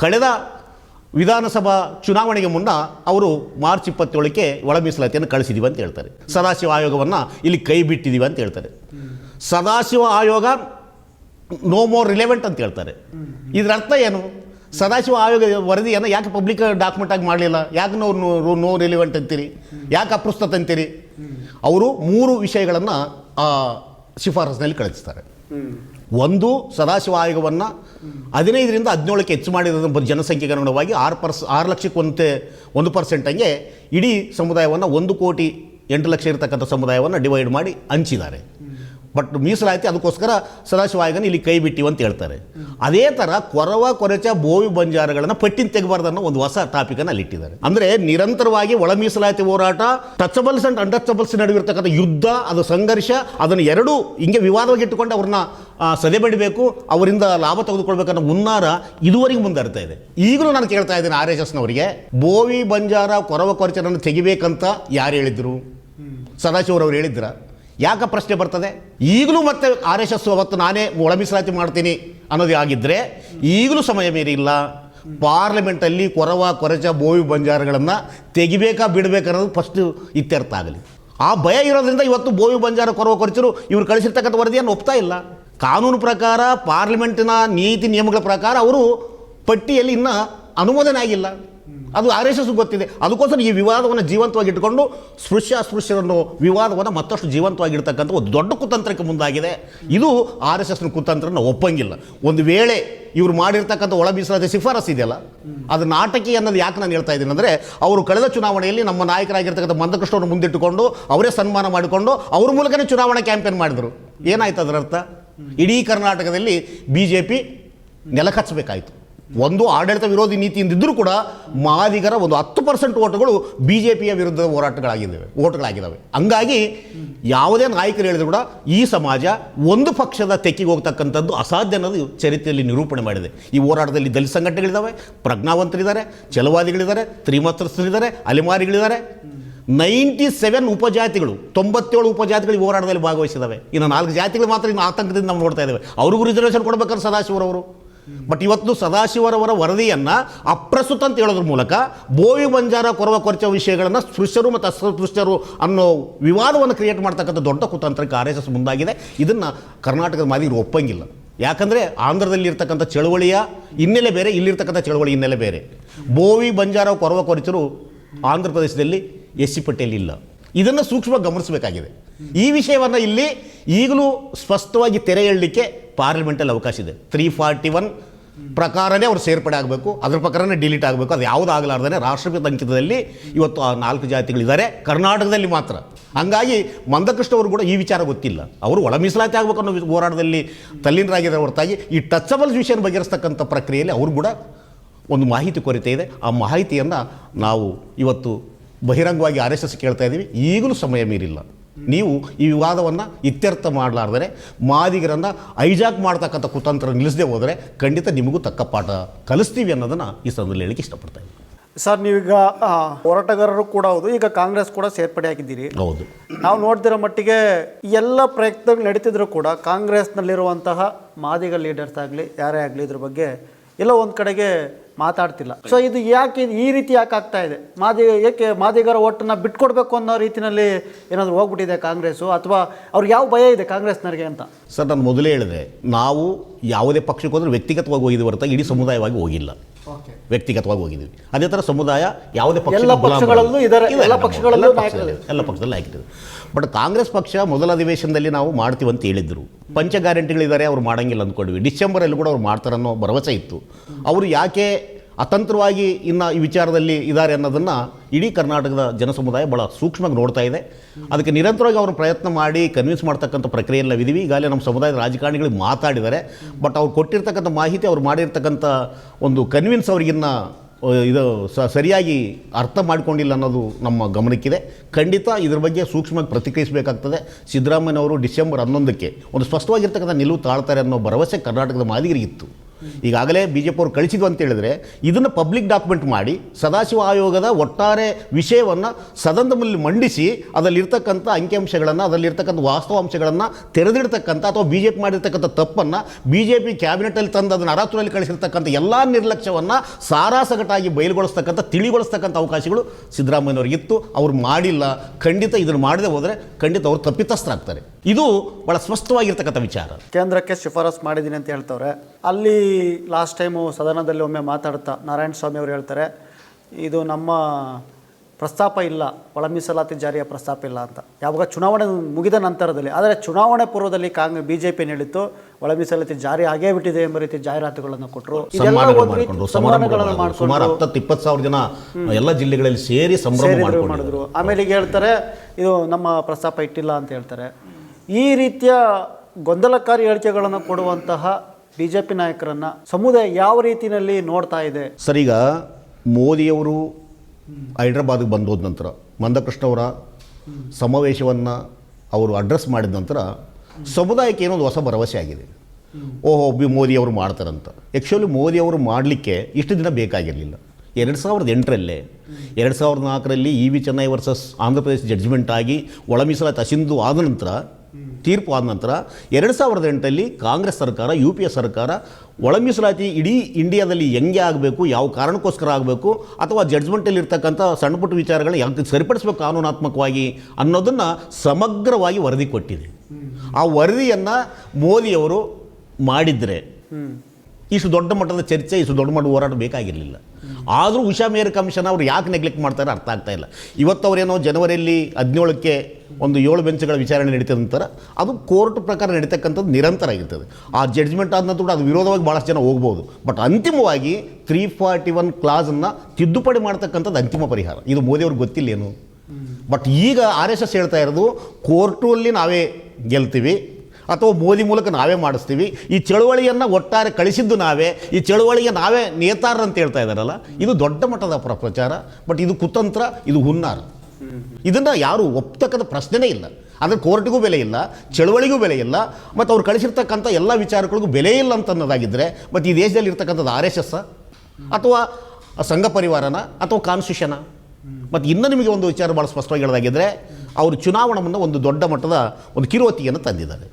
ಕಳೆದ ವಿಧಾನಸಭಾ ಚುನಾವಣೆಗೆ ಮುನ್ನ ಅವರು ಮಾರ್ಚ್ ಇಪ್ಪತ್ತೇಳಕ್ಕೆ ಒಳ ಮೀಸಲಾತಿಯನ್ನು ಕಳಿಸಿದ್ದೀವಿ ಅಂತ ಹೇಳ್ತಾರೆ. ಸದಾಶಿವ ಆಯೋಗವನ್ನು ಇಲ್ಲಿ ಕೈ ಬಿಟ್ಟಿದ್ದೀವಿ ಅಂತ ಹೇಳ್ತಾರೆ. ಸದಾಶಿವ ಆಯೋಗ ನೋ ಮೋರ್ ರಿಲೆವೆಂಟ್ ಅಂತ ಹೇಳ್ತಾರೆ. ಇದರ ಅರ್ಥ ಏನು? ಸದಾಶಿವ ಆಯೋಗ ವರದಿಯನ್ನು ಯಾಕೆ ಪಬ್ಲಿಕ್ ಡಾಕ್ಯುಮೆಂಟ್ ಆಗಿ ಮಾಡಲಿಲ್ಲ? ಯಾಕೆ ನೋ ನೋ- ರಿಲೆವೆಂಟ್ ಅಂತೀರಿ? ಯಾಕೆ ಅಪ್ರಸ್ತುತ ಅಂತೀರಿ? ಅವರು ಮೂರು ವಿಷಯಗಳನ್ನು ಶಿಫಾರಸ್ಸಿನಲ್ಲಿ ಕಳಿಸ್ತಾರೆ. ಒಂದು ಸದಾಶಿವ ಆಯೋಗವನ್ನು ಹದಿನೈದರಿಂದ ಹದಿನೇಳಕ್ಕೆ ಹೆಚ್ಚು ಮಾಡಿದ ಜನಸಂಖ್ಯೆಗೆ ಅನುಗುಣವಾಗಿ ಆರು ಪರ್ಸ್, ಆರು ಲಕ್ಷಕ್ಕೆ ಒಂದು ಒಂದು ಪರ್ಸೆಂಟಂಗೆ ಇಡೀ ಸಮುದಾಯವನ್ನು ಒಂದು ಕೋಟಿ ಎಂಟು ಲಕ್ಷ ಇರತಕ್ಕಂಥ ಸಮುದಾಯವನ್ನು ಡಿವೈಡ್ ಮಾಡಿ ಹಂಚಿದ್ದಾರೆ. ಬಟ್ ಮೀಸಲಾತಿ ಅದಕ್ಕೋಸ್ಕರ ಸದಾಶಿವಾಯಿಗನ ಇಲ್ಲಿ ಕೈ ಬಿಟ್ಟಿವಿ ಅಂತ ಹೇಳ್ತಾರೆ. ಅದೇ ಥರ ಕೊರವ, ಕೊರಚ, ಬೋವಿ ಬಂಜಾರಗಳನ್ನು ಪಟ್ಟಿನ ತೆಗಬಾರ್ದು ಅನ್ನೋ ಒಂದು ಹೊಸ ಟಾಪಿಕನ್ನು ಅಲ್ಲಿಟ್ಟಿದ್ದಾರೆ ಅಂದರೆ ನಿರಂತರವಾಗಿ ಒಳ ಮೀಸಲಾತಿ ಹೋರಾಟ ಟಚಬಲ್ಸ್ ಅಂಡ್ ಅನ್ಟಚಬಲ್ಸ್ ನಡುವಿರ್ತಕ್ಕಂಥ ಯುದ್ಧ, ಅದು ಸಂಘರ್ಷ, ಅದನ್ನು ಎರಡೂ ಹಿಂಗೆ ವಿವಾದವಾಗಿ ಇಟ್ಟುಕೊಂಡು ಅವ್ರನ್ನ ಸದೆ ಸದೆಬಡಿಬೇಕು ಅವರಿಂದ ಲಾಭ ತೆಗೆದುಕೊಳ್ಬೇಕನ್ನೋ ಮುನ್ನಾರ ಇದುವರೆಗೆ ಮುಂದರ್ತಾ ಇದೆ. ಈಗಲೂ ನಾನು ಕೇಳ್ತಾ ಇದ್ದೀನಿ ಆರ್ ಎಸ್ ಎಸ್ನವರಿಗೆ, ಬೋವಿ, ಬಂಜಾರ, ಕೊರವ, ಕೊರಚನನ್ನು ತೆಗಿಬೇಕಂತ ಯಾರು ಹೇಳಿದ್ರು? ಸದಾಶಿವರವ್ರು ಹೇಳಿದ್ರ? ಯಾಕೆ ಪ್ರಶ್ನೆ ಬರ್ತದೆ? ಈಗಲೂ ಮತ್ತೆ ಆರ್ ಎಸ್ ಎಸ್ ಅವತ್ತು ನಾನೇ ಒಳ ಮೀಸಲಾತಿ ಮಾಡ್ತೀನಿ ಅನ್ನೋದೇ ಆಗಿದ್ದರೆ ಈಗಲೂ ಸಮಯ ಮೀರಿಲ್ಲ ಪಾರ್ಲಿಮೆಂಟಲ್ಲಿ ಕೊರವ, ಕೊರಚ, ಬೋವಿ ಬಂಜಾರಗಳನ್ನು ತೆಗಿಬೇಕಾ ಅನ್ನೋದು ಫಸ್ಟ್ ಇತ್ಯರ್ಥ ಆಗಲಿ ಆ ಭಯ ಇರೋದ್ರಿಂದ ಇವತ್ತು ಬೋವಿ ಬಂಜಾರ, ಕೊರವ, ಕೊರಚರು ಇವರು ಕಳಿಸಿರ್ತಕ್ಕಂಥ ವರದಿಯನ್ನು ಒಪ್ತಾ ಇಲ್ಲ. ಕಾನೂನು ಪ್ರಕಾರ, ಪಾರ್ಲಿಮೆಂಟಿನ ನೀತಿ ನಿಯಮಗಳ ಪ್ರಕಾರ ಅವರು ಪಟ್ಟಿಯಲ್ಲಿ ಇನ್ನೂ ಅನುಮೋದನೆ ಆಗಿಲ್ಲ. ಅದು ಆರ್ ಎಸ್ ಎಸ್ ಗೊತ್ತಿದೆ. ಅದಕ್ಕೋಸ್ಕರ ಈ ವಿವಾದವನ್ನು ಜೀವಂತವಾಗಿ ಇಟ್ಕೊಂಡು ಸ್ಪೃಶ್ಯ ಅಸ್ಪೃಶ್ಯರನ್ನು ವಿವಾದವನ್ನು ಮತ್ತಷ್ಟು ಜೀವಂತವಾಗಿರ್ತಕ್ಕಂಥ ಒಂದು ದೊಡ್ಡ ಕುತಂತ್ರಕ್ಕೆ ಮುಂದಾಗಿದೆ. ಇದು ಆರ್ ಎಸ್ ಎಸ್ನ ಕುತಂತ್ರನ ಒಪ್ಪಂಗಿಲ್ಲ. ಒಂದು ವೇಳೆ ಇವರು ಮಾಡಿರ್ತಕ್ಕಂಥ ಒಳ ಶಿಫಾರಸ್ ಇದೆಯಲ್ಲ, ಅದು ನಾಟಕಿ ಅನ್ನೋದು ಯಾಕೆ ನಾನು ಹೇಳ್ತಾ ಇದ್ದೀನಿ ಅಂದರೆ, ಅವರು ಕಳೆದ ಚುನಾವಣೆಯಲ್ಲಿ ನಮ್ಮ ನಾಯಕರಾಗಿರ್ತಕ್ಕಂಥ ಮಂದಕೃಷ್ಣವನ್ನು ಮುಂದಿಟ್ಟುಕೊಂಡು, ಅವರೇ ಸನ್ಮಾನ ಮಾಡಿಕೊಂಡು, ಅವ್ರ ಮೂಲಕನೇ ಚುನಾವಣಾ ಕ್ಯಾಂಪೇನ್ ಮಾಡಿದರು. ಏನಾಯ್ತು ಅದರ ಅರ್ಥ? ಇಡೀ ಕರ್ನಾಟಕದಲ್ಲಿ ಬಿ ಜೆ ಪಿ ನೆಲಕಚ್ಚಬೇಕಾಯಿತು. ಒಂದು ಆಡಳಿತ ವಿರೋಧಿ ನೀತಿಯಿಂದ ಇದ್ದರೂ ಕೂಡ ಮಾದಿಗರ ಒಂದು ಹತ್ತು ಪರ್ಸೆಂಟ್ ಓಟುಗಳು ಬಿ ಜೆ ಪಿಯ ವಿರುದ್ಧದ ಹೋರಾಟಗಳಾಗಿದ್ದಾವೆ, ಓಟ್ಗಳಾಗಿದ್ದಾವೆ. ಹಂಗಾಗಿ ಯಾವುದೇ ನಾಯಕರು ಹೇಳಿದ್ರು ಕೂಡ ಈ ಸಮಾಜ ಒಂದು ಪಕ್ಷದ ತೆಕ್ಕಿಗೆ ಹೋಗ್ತಕ್ಕಂಥದ್ದು ಅಸಾಧ್ಯ ಅನ್ನೋದು ಚರಿತ್ರೆಯಲ್ಲಿ ನಿರೂಪಣೆ ಮಾಡಿದೆ. ಈ ಹೋರಾಟದಲ್ಲಿ ದಲಿತ ಸಂಘಟನೆಗಳಿದ್ದಾವೆ, ಪ್ರಜ್ಞಾವಂತರಿದ್ದಾರೆ, ಛಲವಾದಿಗಳಿದ್ದಾರೆ, ತ್ರಿಮತಸ್ಥರಿದ್ದಾರೆ, ಅಲೆಮಾರಿಗಳಿದ್ದಾರೆ. ನೈಂಟಿ ಸೆವೆನ್ ಉಪಜಾತಿಗಳು, ತೊಂಬತ್ತೇಳು ಉಪಜಾತಿಗಳು ಹೋರಾಟದಲ್ಲಿ ಭಾಗವಹಿಸಿದ್ದಾವೆ. ಇನ್ನು ನಾಲ್ಕು ಜಾತಿಗಳು ಮಾತ್ರ ಇನ್ನು ಆತಂಕದಿಂದ ನಾವು ನೋಡ್ತಾ ಇದ್ದೇವೆ. ಅವ್ರಿಗೂ ರಿಸರ್ವೇಷನ್ ಕೊಡ್ಬೇಕಾದ್ರೆ ಸದಾಶಿವರವರು. ಬಟ್ ಇವತ್ತು ಸದಾಶಿವರವರ ವರದಿಯನ್ನು ಅಪ್ರಸ್ತುತ ಅಂತ ಹೇಳೋದ್ರ ಮೂಲಕ ಬೋವಿ ಬಂಜಾರ ಕೊರವ ಕೊರಚ ವಿಷಯಗಳನ್ನು ಸ್ಪೃಶ್ಯರು ಮತ್ತು ಅಸ್ಪೃಶ್ಯರು ಅನ್ನೋ ವಿವಾದವನ್ನು ಕ್ರಿಯೇಟ್ ಮಾಡ್ತಕ್ಕಂಥ ದೊಡ್ಡ ಕುತಂತ್ರಕ್ಕೆ ಆರ್ ಎಸ್ ಎಸ್ ಮುಂದಾಗಿದೆ. ಇದನ್ನು ಕರ್ನಾಟಕದ ಮಾದಿಗರು ಒಪ್ಪಂಗಿಲ್ಲ. ಯಾಕಂದರೆ ಆಂಧ್ರದಲ್ಲಿ ಇರ್ತಕ್ಕಂಥ ಚಳವಳಿಯ ಹಿನ್ನೆಲೆ ಬೇರೆ, ಇಲ್ಲಿರ್ತಕ್ಕಂಥ ಚಳವಳಿ ಹಿನ್ನೆಲೆ ಬೇರೆ. ಬೋವಿ ಬಂಜಾರ ಕೊರವ ಕೊರಚರು ಆಂಧ್ರ ಪ್ರದೇಶದಲ್ಲಿ ಎಸ್ ಸಿ ಪಟ್ಟಿಯಲ್ಲಿ ಇಲ್ಲ. ಇದನ್ನು ಸೂಕ್ಷ್ಮವಾಗಿ ಗಮನಿಸಬೇಕಾಗಿದೆ. ಈ ವಿಷಯವನ್ನು ಇಲ್ಲಿ ಈಗಲೂ ಸ್ಪಷ್ಟವಾಗಿ ತೆರೆ ಎಳಲಿಕ್ಕೆ ಪಾರ್ಲಿಮೆಂಟಲ್ಲಿ ಅವಕಾಶ ಇದೆ. ತ್ರೀ ಫಾರ್ಟಿ ಒನ್ ಪ್ರಕಾರನೇ ಅವ್ರು ಸೇರ್ಪಡೆ ಆಗಬೇಕು. ಅದ್ರ ಪ್ರಕಾರನೇ ಡಿಲೀಟ್ ಆಗಬೇಕು. ಅದು ಯಾವುದು ಆಗಲಾರ್ದೇ ರಾಷ್ಟ್ರಪತಿ ಅಂಕಿತದಲ್ಲಿ ಇವತ್ತು ಆ ನಾಲ್ಕು ಜಾತಿಗಳಿದ್ದಾರೆ. ಕರ್ನಾಟಕದಲ್ಲಿ ಮಾತ್ರ. ಹಂಗಾಗಿ ಅವರು ಕೂಡ ಈ ವಿಚಾರ ಗೊತ್ತಿಲ್ಲ. ಅವರು ಒಳ ಮೀಸಲಾತಿ ಆಗಬೇಕು ಅನ್ನೋ ಹೋರಾಟದಲ್ಲಿ ತಲ್ಲೀನರಾಗಿದ್ದಾರೆ ಹೊರತಾಗಿ. ಈ ಟಚಬಲ್ಸ್ ವಿಷಯನ ಬಗೆಹರಿಸ್ತಕ್ಕಂಥ ಪ್ರಕ್ರಿಯೆಯಲ್ಲಿ ಅವರು ಕೂಡ ಒಂದು ಮಾಹಿತಿ ಕೊರತೆ ಇದೆ. ಆ ಮಾಹಿತಿಯನ್ನು ನಾವು ಇವತ್ತು ಬಹಿರಂಗವಾಗಿ ಆರ್ ಎಸ್ ಎಸ್ ಕೇಳ್ತಾ ಈಗಲೂ ಸಮಯ ಮೀರಿಲ್ಲ. ನೀವು ಈ ವಿವಾದವನ್ನು ಇತ್ಯರ್ಥ ಮಾಡಲಾರ್ದರೆ ಮಾದಿಗರನ್ನು ಐಜಾಕ್ ಮಾಡ್ತಕ್ಕಂಥ ಕುತಂತ್ರ ನಿಲ್ಲಿಸದೆ ಹೋದರೆ ಖಂಡಿತ ನಿಮಗೂ ತಕ್ಕ ಪಾಠ ಕಲಿಸ್ತೀವಿ ಅನ್ನೋದನ್ನು ಈ ಸಂದರ್ಭದಲ್ಲಿ ಹೇಳಿಕೆ ಇಷ್ಟಪಡ್ತಾ ಇದ್ದೀನಿ. ಸರ್ ನೀವೀಗ ಹೋರಾಟಗಾರರು ಕೂಡ ಹೌದು ಈಗ ಕಾಂಗ್ರೆಸ್ ಕೂಡ ಸೇರ್ಪಡೆ ಆಗಿದ್ದೀರಿ. ಹೌದು. ನಾವು ನೋಡ್ತಿರೋ ಮಟ್ಟಿಗೆ ಎಲ್ಲ ಪ್ರಯತ್ನಗಳು ನಡೀತಿದ್ರು ಕೂಡ ಕಾಂಗ್ರೆಸ್ನಲ್ಲಿರುವಂತಹ ಮಾದಿಗ ಲೀಡರ್ಸ್ ಆಗಲಿ ಯಾರೇ ಆಗಲಿ ಇದ್ರ ಬಗ್ಗೆ ಎಲ್ಲ ಒಂದು ಕಡೆಗೆ ಮಾತಾಡ್ತಿಲ್ಲ. ಸೊ ಇದು ಯಾಕೆ ಈ ರೀತಿ ಯಾಕೆ ಆಗ್ತಾ ಇದೆ? ಮಾದಿ ಏಕೆ ಮಾದಿಗರ ಒಟ್ಟನ್ನು ಬಿಟ್ಕೊಡ್ಬೇಕು ಅನ್ನೋ ರೀತಿನಲ್ಲಿ ಏನಾದರೂ ಹೋಗ್ಬಿಟ್ಟಿದೆ ಕಾಂಗ್ರೆಸ್ಸು? ಅಥವಾ ಅವ್ರಿಗೆ ಯಾವ ಭಯ ಇದೆ ಕಾಂಗ್ರೆಸ್ನವ್ರಿಗೆ ಅಂತ? ಸರ್, ನಾನು ಮೊದಲೇ ಹೇಳಿದೆ, ನಾವು ಯಾವುದೇ ಪಕ್ಷಕ್ಕೆ ಹೋದ್ರೆ ವ್ಯಕ್ತಿಗತವಾಗಿ ಹೋಗಿದ್ದು ಹೊರತಾಗಿ ಇಡೀ ಸಮುದಾಯವಾಗಿ ಹೋಗಿಲ್ಲ. ವ್ಯಕ್ತಿಗತವಾಗಿ ಹೋಗಿದ್ದೀವಿ. ಅದೇ ಥರ ಸಮುದಾಯ ಯಾವುದೇ ಪಕ್ಷ ಎಲ್ಲ ಪಕ್ಷಗಳಲ್ಲೂ ಎಲ್ಲ ಪಕ್ಷಗಳಲ್ಲೂ ಎಲ್ಲ ಪಕ್ಷದಲ್ಲಿ ಹಾಕಿದ್ರು ಬಟ್ ಕಾಂಗ್ರೆಸ್ ಪಕ್ಷ ಮೊದಲ ಅಧಿವೇಶನದಲ್ಲಿ ನಾವು ಮಾಡ್ತೀವಿ ಅಂತ ಹೇಳಿದ್ರು. ಪಂಚ ಗ್ಯಾರಂಟಿಗಳಿದ್ದಾರೆ ಅವ್ರು ಮಾಡಂಗಿಲ್ಲ ಅಂದ್ಕೊಂಡ್ವಿ. ಡಿಸೆಂಬರಲ್ಲಿ ಕೂಡ ಅವ್ರು ಮಾಡ್ತಾರನ್ನೋ ಭರವಸೆ ಇತ್ತು. ಅವರು ಯಾಕೆ ಅತಂತ್ರವಾಗಿ ಇನ್ನು ಈ ವಿಚಾರದಲ್ಲಿ ಇದ್ದಾರೆ ಅನ್ನೋದನ್ನು ಇಡೀ ಕರ್ನಾಟಕದ ಜನಸಮುದಾಯ ಭಾಳ ಸೂಕ್ಷ್ಮವಾಗಿ ನೋಡ್ತಾ ಇದೆ. ಅದಕ್ಕೆ ನಿರಂತರವಾಗಿ ಅವರು ಪ್ರಯತ್ನ ಮಾಡಿ ಕನ್ವಿನ್ಸ್ ಮಾಡ್ತಕ್ಕಂಥ ಪ್ರಕ್ರಿಯೆಯಲ್ಲಿ ಇದೀವಿ ಈಗಾಗಲೇ ನಮ್ಮ ಸಮುದಾಯದ ರಾಜಕಾರಣಿಗಳಿಗೆ ಮಾತಾಡಿದ್ದಾರೆ. ಬಟ್ ಅವ್ರು ಕೊಟ್ಟಿರ್ತಕ್ಕಂಥ ಮಾಹಿತಿ ಅವ್ರು ಮಾಡಿರ್ತಕ್ಕಂಥ ಒಂದು ಕನ್ವಿನ್ಸ್ ಅವ್ರಿಗಿನ್ನ ಇದು ಸರಿಯಾಗಿ ಅರ್ಥ ಮಾಡಿಕೊಂಡಿಲ್ಲ ಅನ್ನೋದು ನಮ್ಮ ಗಮನಕ್ಕಿದೆ. ಖಂಡಿತ ಇದ್ರ ಬಗ್ಗೆ ಸೂಕ್ಷ್ಮವಾಗಿ ಪ್ರತಿಕ್ರಿಯಿಸಬೇಕಾಗ್ತದೆ. ಸಿದ್ದರಾಮಯ್ಯನವರು ಡಿಸೆಂಬರ್ ಹನ್ನೊಂದಕ್ಕೆ ಒಂದು ಸ್ಪಷ್ಟವಾಗಿರ್ತಕ್ಕಂಥ ನಿಲುವು ತಾಳ್ತಾರೆ ಅನ್ನೋ ಭರವಸೆ ಕರ್ನಾಟಕದ ಮಾದಿಗರಿಗಿತ್ತು ಈಗಾಗಲೇ ಬಿ ಜೆ ಪಿ ಅವ್ರು ಕಳಿಸಿದ್ವು ಅಂತ ಹೇಳಿದ್ರೆ ಇದನ್ನು ಪಬ್ಲಿಕ್ ಡಾಕ್ಯುಮೆಂಟ್ ಮಾಡಿ ಸದಾಶಿವ ಆಯೋಗದ ಒಟ್ಟಾರೆ ವಿಷಯವನ್ನು ಸದನದಲ್ಲಿ ಮಂಡಿಸಿ ಅದರಲ್ಲಿರ್ತಕ್ಕಂಥ ಅಂಕಿಅಂಶಗಳನ್ನು, ಅದರಲ್ಲಿರ್ತಕ್ಕಂಥ ವಾಸ್ತವಾಂಶಗಳನ್ನು ತೆರೆದಿಡ್ತಕ್ಕಂಥ ಅಥವಾ ಬಿ ಜೆ ಪಿ ಮಾಡಿರ್ತಕ್ಕಂಥ ತಪ್ಪನ್ನು ಬಿ ಜೆ ಪಿ ಕ್ಯಾಬಿನೆಟಲ್ಲಿ ತಂದು ಅದನ್ನು ಅರಾತುರಲ್ಲಿ ಕಳಿಸಿರ್ತಕ್ಕಂಥ ಎಲ್ಲ ನಿರ್ಲಕ್ಷ್ಯವನ್ನು ಸಾರಾಸಗಟಾಗಿ ಬಯಲುಗೊಳಿಸ್ತಕ್ಕಂಥ, ತಿಳಿಗೊಳಿಸ್ತಕ್ಕಂಥ ಅವಕಾಶಗಳು ಸಿದ್ದರಾಮಯ್ಯನವ್ರಿಗಿತ್ತು ಅವ್ರು ಮಾಡಿಲ್ಲ. ಖಂಡಿತ ಇದನ್ನು ಮಾಡದೆ ಹೋದರೆ ಖಂಡಿತ ಅವರು ತಪ್ಪಿತಸ್ಥರಾಗ್ತಾರೆ. ಇದು ಭಾಳ ಸ್ಪಷ್ಟವಾಗಿರ್ತಕ್ಕಂಥ ವಿಚಾರ. ಕೇಂದ್ರಕ್ಕೆ ಶಿಫಾರಸು ಮಾಡಿದ್ದೀನಿ ಅಂತ ಹೇಳ್ತವ್ರೆ. ಅಲ್ಲಿ ಲಾಸ್ಟ್ ಟೈಮು ಸದನದಲ್ಲಿ ಒಮ್ಮೆ ಮಾತಾಡ್ತಾ ನಾರಾಯಣ ಸ್ವಾಮಿ ಅವರು ಹೇಳ್ತಾರೆ ಇದು ನಮ್ಮ ಪ್ರಸ್ತಾಪ ಇಲ್ಲ ಒಳ ಮೀಸಲಾತಿ ಜಾರಿಯ ಪ್ರಸ್ತಾಪ ಇಲ್ಲ ಅಂತ. ಯಾವಾಗ ಚುನಾವಣೆ ಮುಗಿದ ನಂತರದಲ್ಲಿ ಆದರೆ ಚುನಾವಣೆ ಪೂರ್ವದಲ್ಲಿ ಕಾಂಗ್ರೆಸ್ ಬಿ ಜೆ ಪಿ ನೀಡಿತ್ತು ಒಳ ಮೀಸಲಾತಿ ಜಾರಿ ಆಗೇ ಬಿಟ್ಟಿದೆ ಎಂಬ ರೀತಿ ಜಾಹೀರಾತುಗಳನ್ನು ಕೊಟ್ಟರು. ಇಪ್ಪತ್ತು ಸಾವಿರ ಜನ ಎಲ್ಲ ಜಿಲ್ಲೆಗಳಲ್ಲಿ ಸೇರಿ ಮಾಡಿದ್ರು. ಆಮೇಲೆ ಈಗ ಹೇಳ್ತಾರೆ ಇದು ನಮ್ಮ ಪ್ರಸ್ತಾಪ ಇಟ್ಟಿಲ್ಲ ಅಂತ ಹೇಳ್ತಾರೆ. ಈ ರೀತಿಯ ಗೊಂದಲಕಾರಿ ಹೇಳಿಕೆಗಳನ್ನು ಕೊಡುವಂತಹ ಬಿ ಜೆ ಪಿ ನಾಯಕರನ್ನ ಸಮುದಾಯ ಯಾವ ರೀತಿಯಲ್ಲಿ ನೋಡ್ತಾ ಇದೆ? ಸರ್ ಈಗ ಮೋದಿಯವರು ಹೈದ್ರಾಬಾದ್ಗೆ ಬಂದೋದ ನಂತರ, ಮಂದಕೃಷ್ಣ ಅವರ ಸಮಾವೇಶವನ್ನು ಅವರು ಅಡ್ರೆಸ್ ಮಾಡಿದ ನಂತರ ಸಮುದಾಯಕ್ಕೆ ಏನೋ ಒಂದು ಹೊಸ ಭರವಸೆ ಆಗಿದೆ. ಓಹೋ ಬಿ ಮೋದಿಯವರು ಮಾಡ್ತಾರಂತ. ಆ್ಯಕ್ಚುಲಿ ಮೋದಿಯವರು ಮಾಡಲಿಕ್ಕೆ ಇಷ್ಟು ದಿನ ಬೇಕಾಗಿರಲಿಲ್ಲ. ಎರಡು ಸಾವಿರದ ಎಂಟರಲ್ಲೇ, ಎರಡು ಸಾವಿರದ ನಾಲ್ಕರಲ್ಲಿ E V Chennai versus Andhra Pradesh judgement ಆಗಿ ಒಳ ಮೀಸಲಾತಿ ಅಸಿಂಧು ಆದ ನಂತರ ತೀರ್ಪು ಆದ ನಂತರ ಎರಡು ಸಾವಿರದ ಎಂಟಲ್ಲಿ ಕಾಂಗ್ರೆಸ್ ಸರ್ಕಾರ ಯು ಪಿ ಎ ಸರ್ಕಾರ ಒಳ ಮೀಸಲಾತಿ ಇಡೀ ಇಂಡಿಯಾದಲ್ಲಿ ಹೆಂಗೆ ಆಗಬೇಕು, ಯಾವ ಕಾರಣಕ್ಕೋಸ್ಕರ ಆಗಬೇಕು ಅಥವಾ ಜಡ್ಜ್ಮೆಂಟಲ್ಲಿ ಇರ್ತಕ್ಕಂಥ ಸಣ್ಣ ಪುಟ್ಟ ವಿಚಾರಗಳನ್ನ ಯಾಕೆ ಸರಿಪಡಿಸಬೇಕು ಕಾನೂನಾತ್ಮಕವಾಗಿ ಅನ್ನೋದನ್ನು ಸಮಗ್ರವಾಗಿ ವರದಿ ಕೊಟ್ಟಿದೆ. ಆ ವರದಿಯನ್ನು ಮೋದಿಯವರು ಮಾಡಿದರೆ ಇಷ್ಟು ದೊಡ್ಡ ಮಟ್ಟದ ಚರ್ಚೆ, ಇಷ್ಟು ದೊಡ್ಡ ಮಟ್ಟದ ಹೋರಾಟ ಬೇಕಾಗಿರಲಿಲ್ಲ. ಆದರೂ ಉಷಾ ಮೇಯರ್ ಕಮಿಷನ್ ಅವರು ಯಾಕೆ ನೆಗ್ಲೆಕ್ಟ್ ಮಾಡ್ತಾರೆ ಅರ್ಥ ಆಗ್ತಾ ಇಲ್ಲ. ಇವತ್ತು ಅವರೇನೋ ಜನವರಿಯಲ್ಲಿ ಹದಿನೇಳಕ್ಕೆ ಒಂದು ಏಳು ಬೆಂಚ್ಗಳ ವಿಚಾರಣೆ ನಡೀತದೆ ನಂತರ ಅದು ಕೋರ್ಟ್ ಪ್ರಕಾರ ನಡೀತಕ್ಕಂಥದ್ದು ನಿರಂತರ ಆಗಿರ್ತದೆ. ಆ ಜಡ್ಜ್ಮೆಂಟ್ ಆದ ಕೂಡ ಅದು ವಿರೋಧವಾಗಿ ಭಾಳಷ್ಟು ಜನ ಹೋಗ್ಬೋದು. ಬಟ್ ಅಂತಿಮವಾಗಿ ತ್ರೀ ಫಾರ್ಟಿ ಒನ್ ಕ್ಲಾಸನ್ನು ತಿದ್ದುಪಡಿ ಮಾಡ್ತಕ್ಕಂಥದ್ದು ಅಂತಿಮ ಪರಿಹಾರ. ಇದು ಮೋದಿಯವ್ರಿಗೆ ಗೊತ್ತಿಲ್ಲ ಏನು. ಬಟ್ ಈಗ ಆರ್ ಎಸ್ ಎಸ್ ಹೇಳ್ತಾ ಇರೋದು ಕೋರ್ಟಲ್ಲಿ ನಾವೇ ಗೆಲ್ತೀವಿ ಅಥವಾ ಮೋದಿ ಮೂಲಕ ನಾವೇ ಮಾಡಿಸ್ತೀವಿ. ಈ ಚಳುವಳಿಯನ್ನು ಒಟ್ಟಾರೆ ಕಳಿಸಿದ್ದು ನಾವೇ, ಈ ಚಳುವಳಿಗೆ ನಾವೇ ನೇತಾರಂತ ಹೇಳ್ತಾ ಇದ್ದಾರಲ್ಲ, ಇದು ದೊಡ್ಡ ಮಟ್ಟದ ಪ್ರ ಪ್ರಚಾರ, ಬಟ್ ಇದು ಕುತಂತ್ರ, ಇದು ಹುನ್ನಾರ. ಇದನ್ನು ಯಾರು ಒಪ್ತಕ್ಕಂಥ ಪ್ರಶ್ನೆನೇ ಇಲ್ಲ. ಅಂದರೆ ಕೋರ್ಟ್ಗೂ ಬೆಲೆ ಇಲ್ಲ, ಚಳುವಳಿಗೂ ಬೆಲೆ ಇಲ್ಲ ಮತ್ತು ಅವ್ರು ಕಳಿಸಿರ್ತಕ್ಕಂಥ ಎಲ್ಲ ವಿಚಾರಗಳಿಗೂ ಬೆಲೆ ಇಲ್ಲ ಅಂತ ಅನ್ನೋದಾಗಿದ್ದರೆ ಮತ್ತು ಈ ದೇಶದಲ್ಲಿ ಇರ್ತಕ್ಕಂಥದ್ದು ಆರ್ ಎಸ್ ಎಸ್ ಅಥವಾ ಸಂಘ ಪರಿವಾರನ, ಅಥವಾ ಕಾನ್ಸ್ಟಿಟ್ಯೂಷನ ಮತ್ತು ಇನ್ನೂ ನಿಮಗೆ ಒಂದು ವಿಚಾರ ಭಾಳ ಸ್ಪಷ್ಟವಾಗಿ ಹೇಳೋದಾಗಿದ್ದರೆ ಅವರು ಚುನಾವಣವನ್ನು ಒಂದು ದೊಡ್ಡ ಮಟ್ಟದ ಒಂದು ಕಿರುವತಿಯನ್ನು ತಂದಿದ್ದಾರೆ.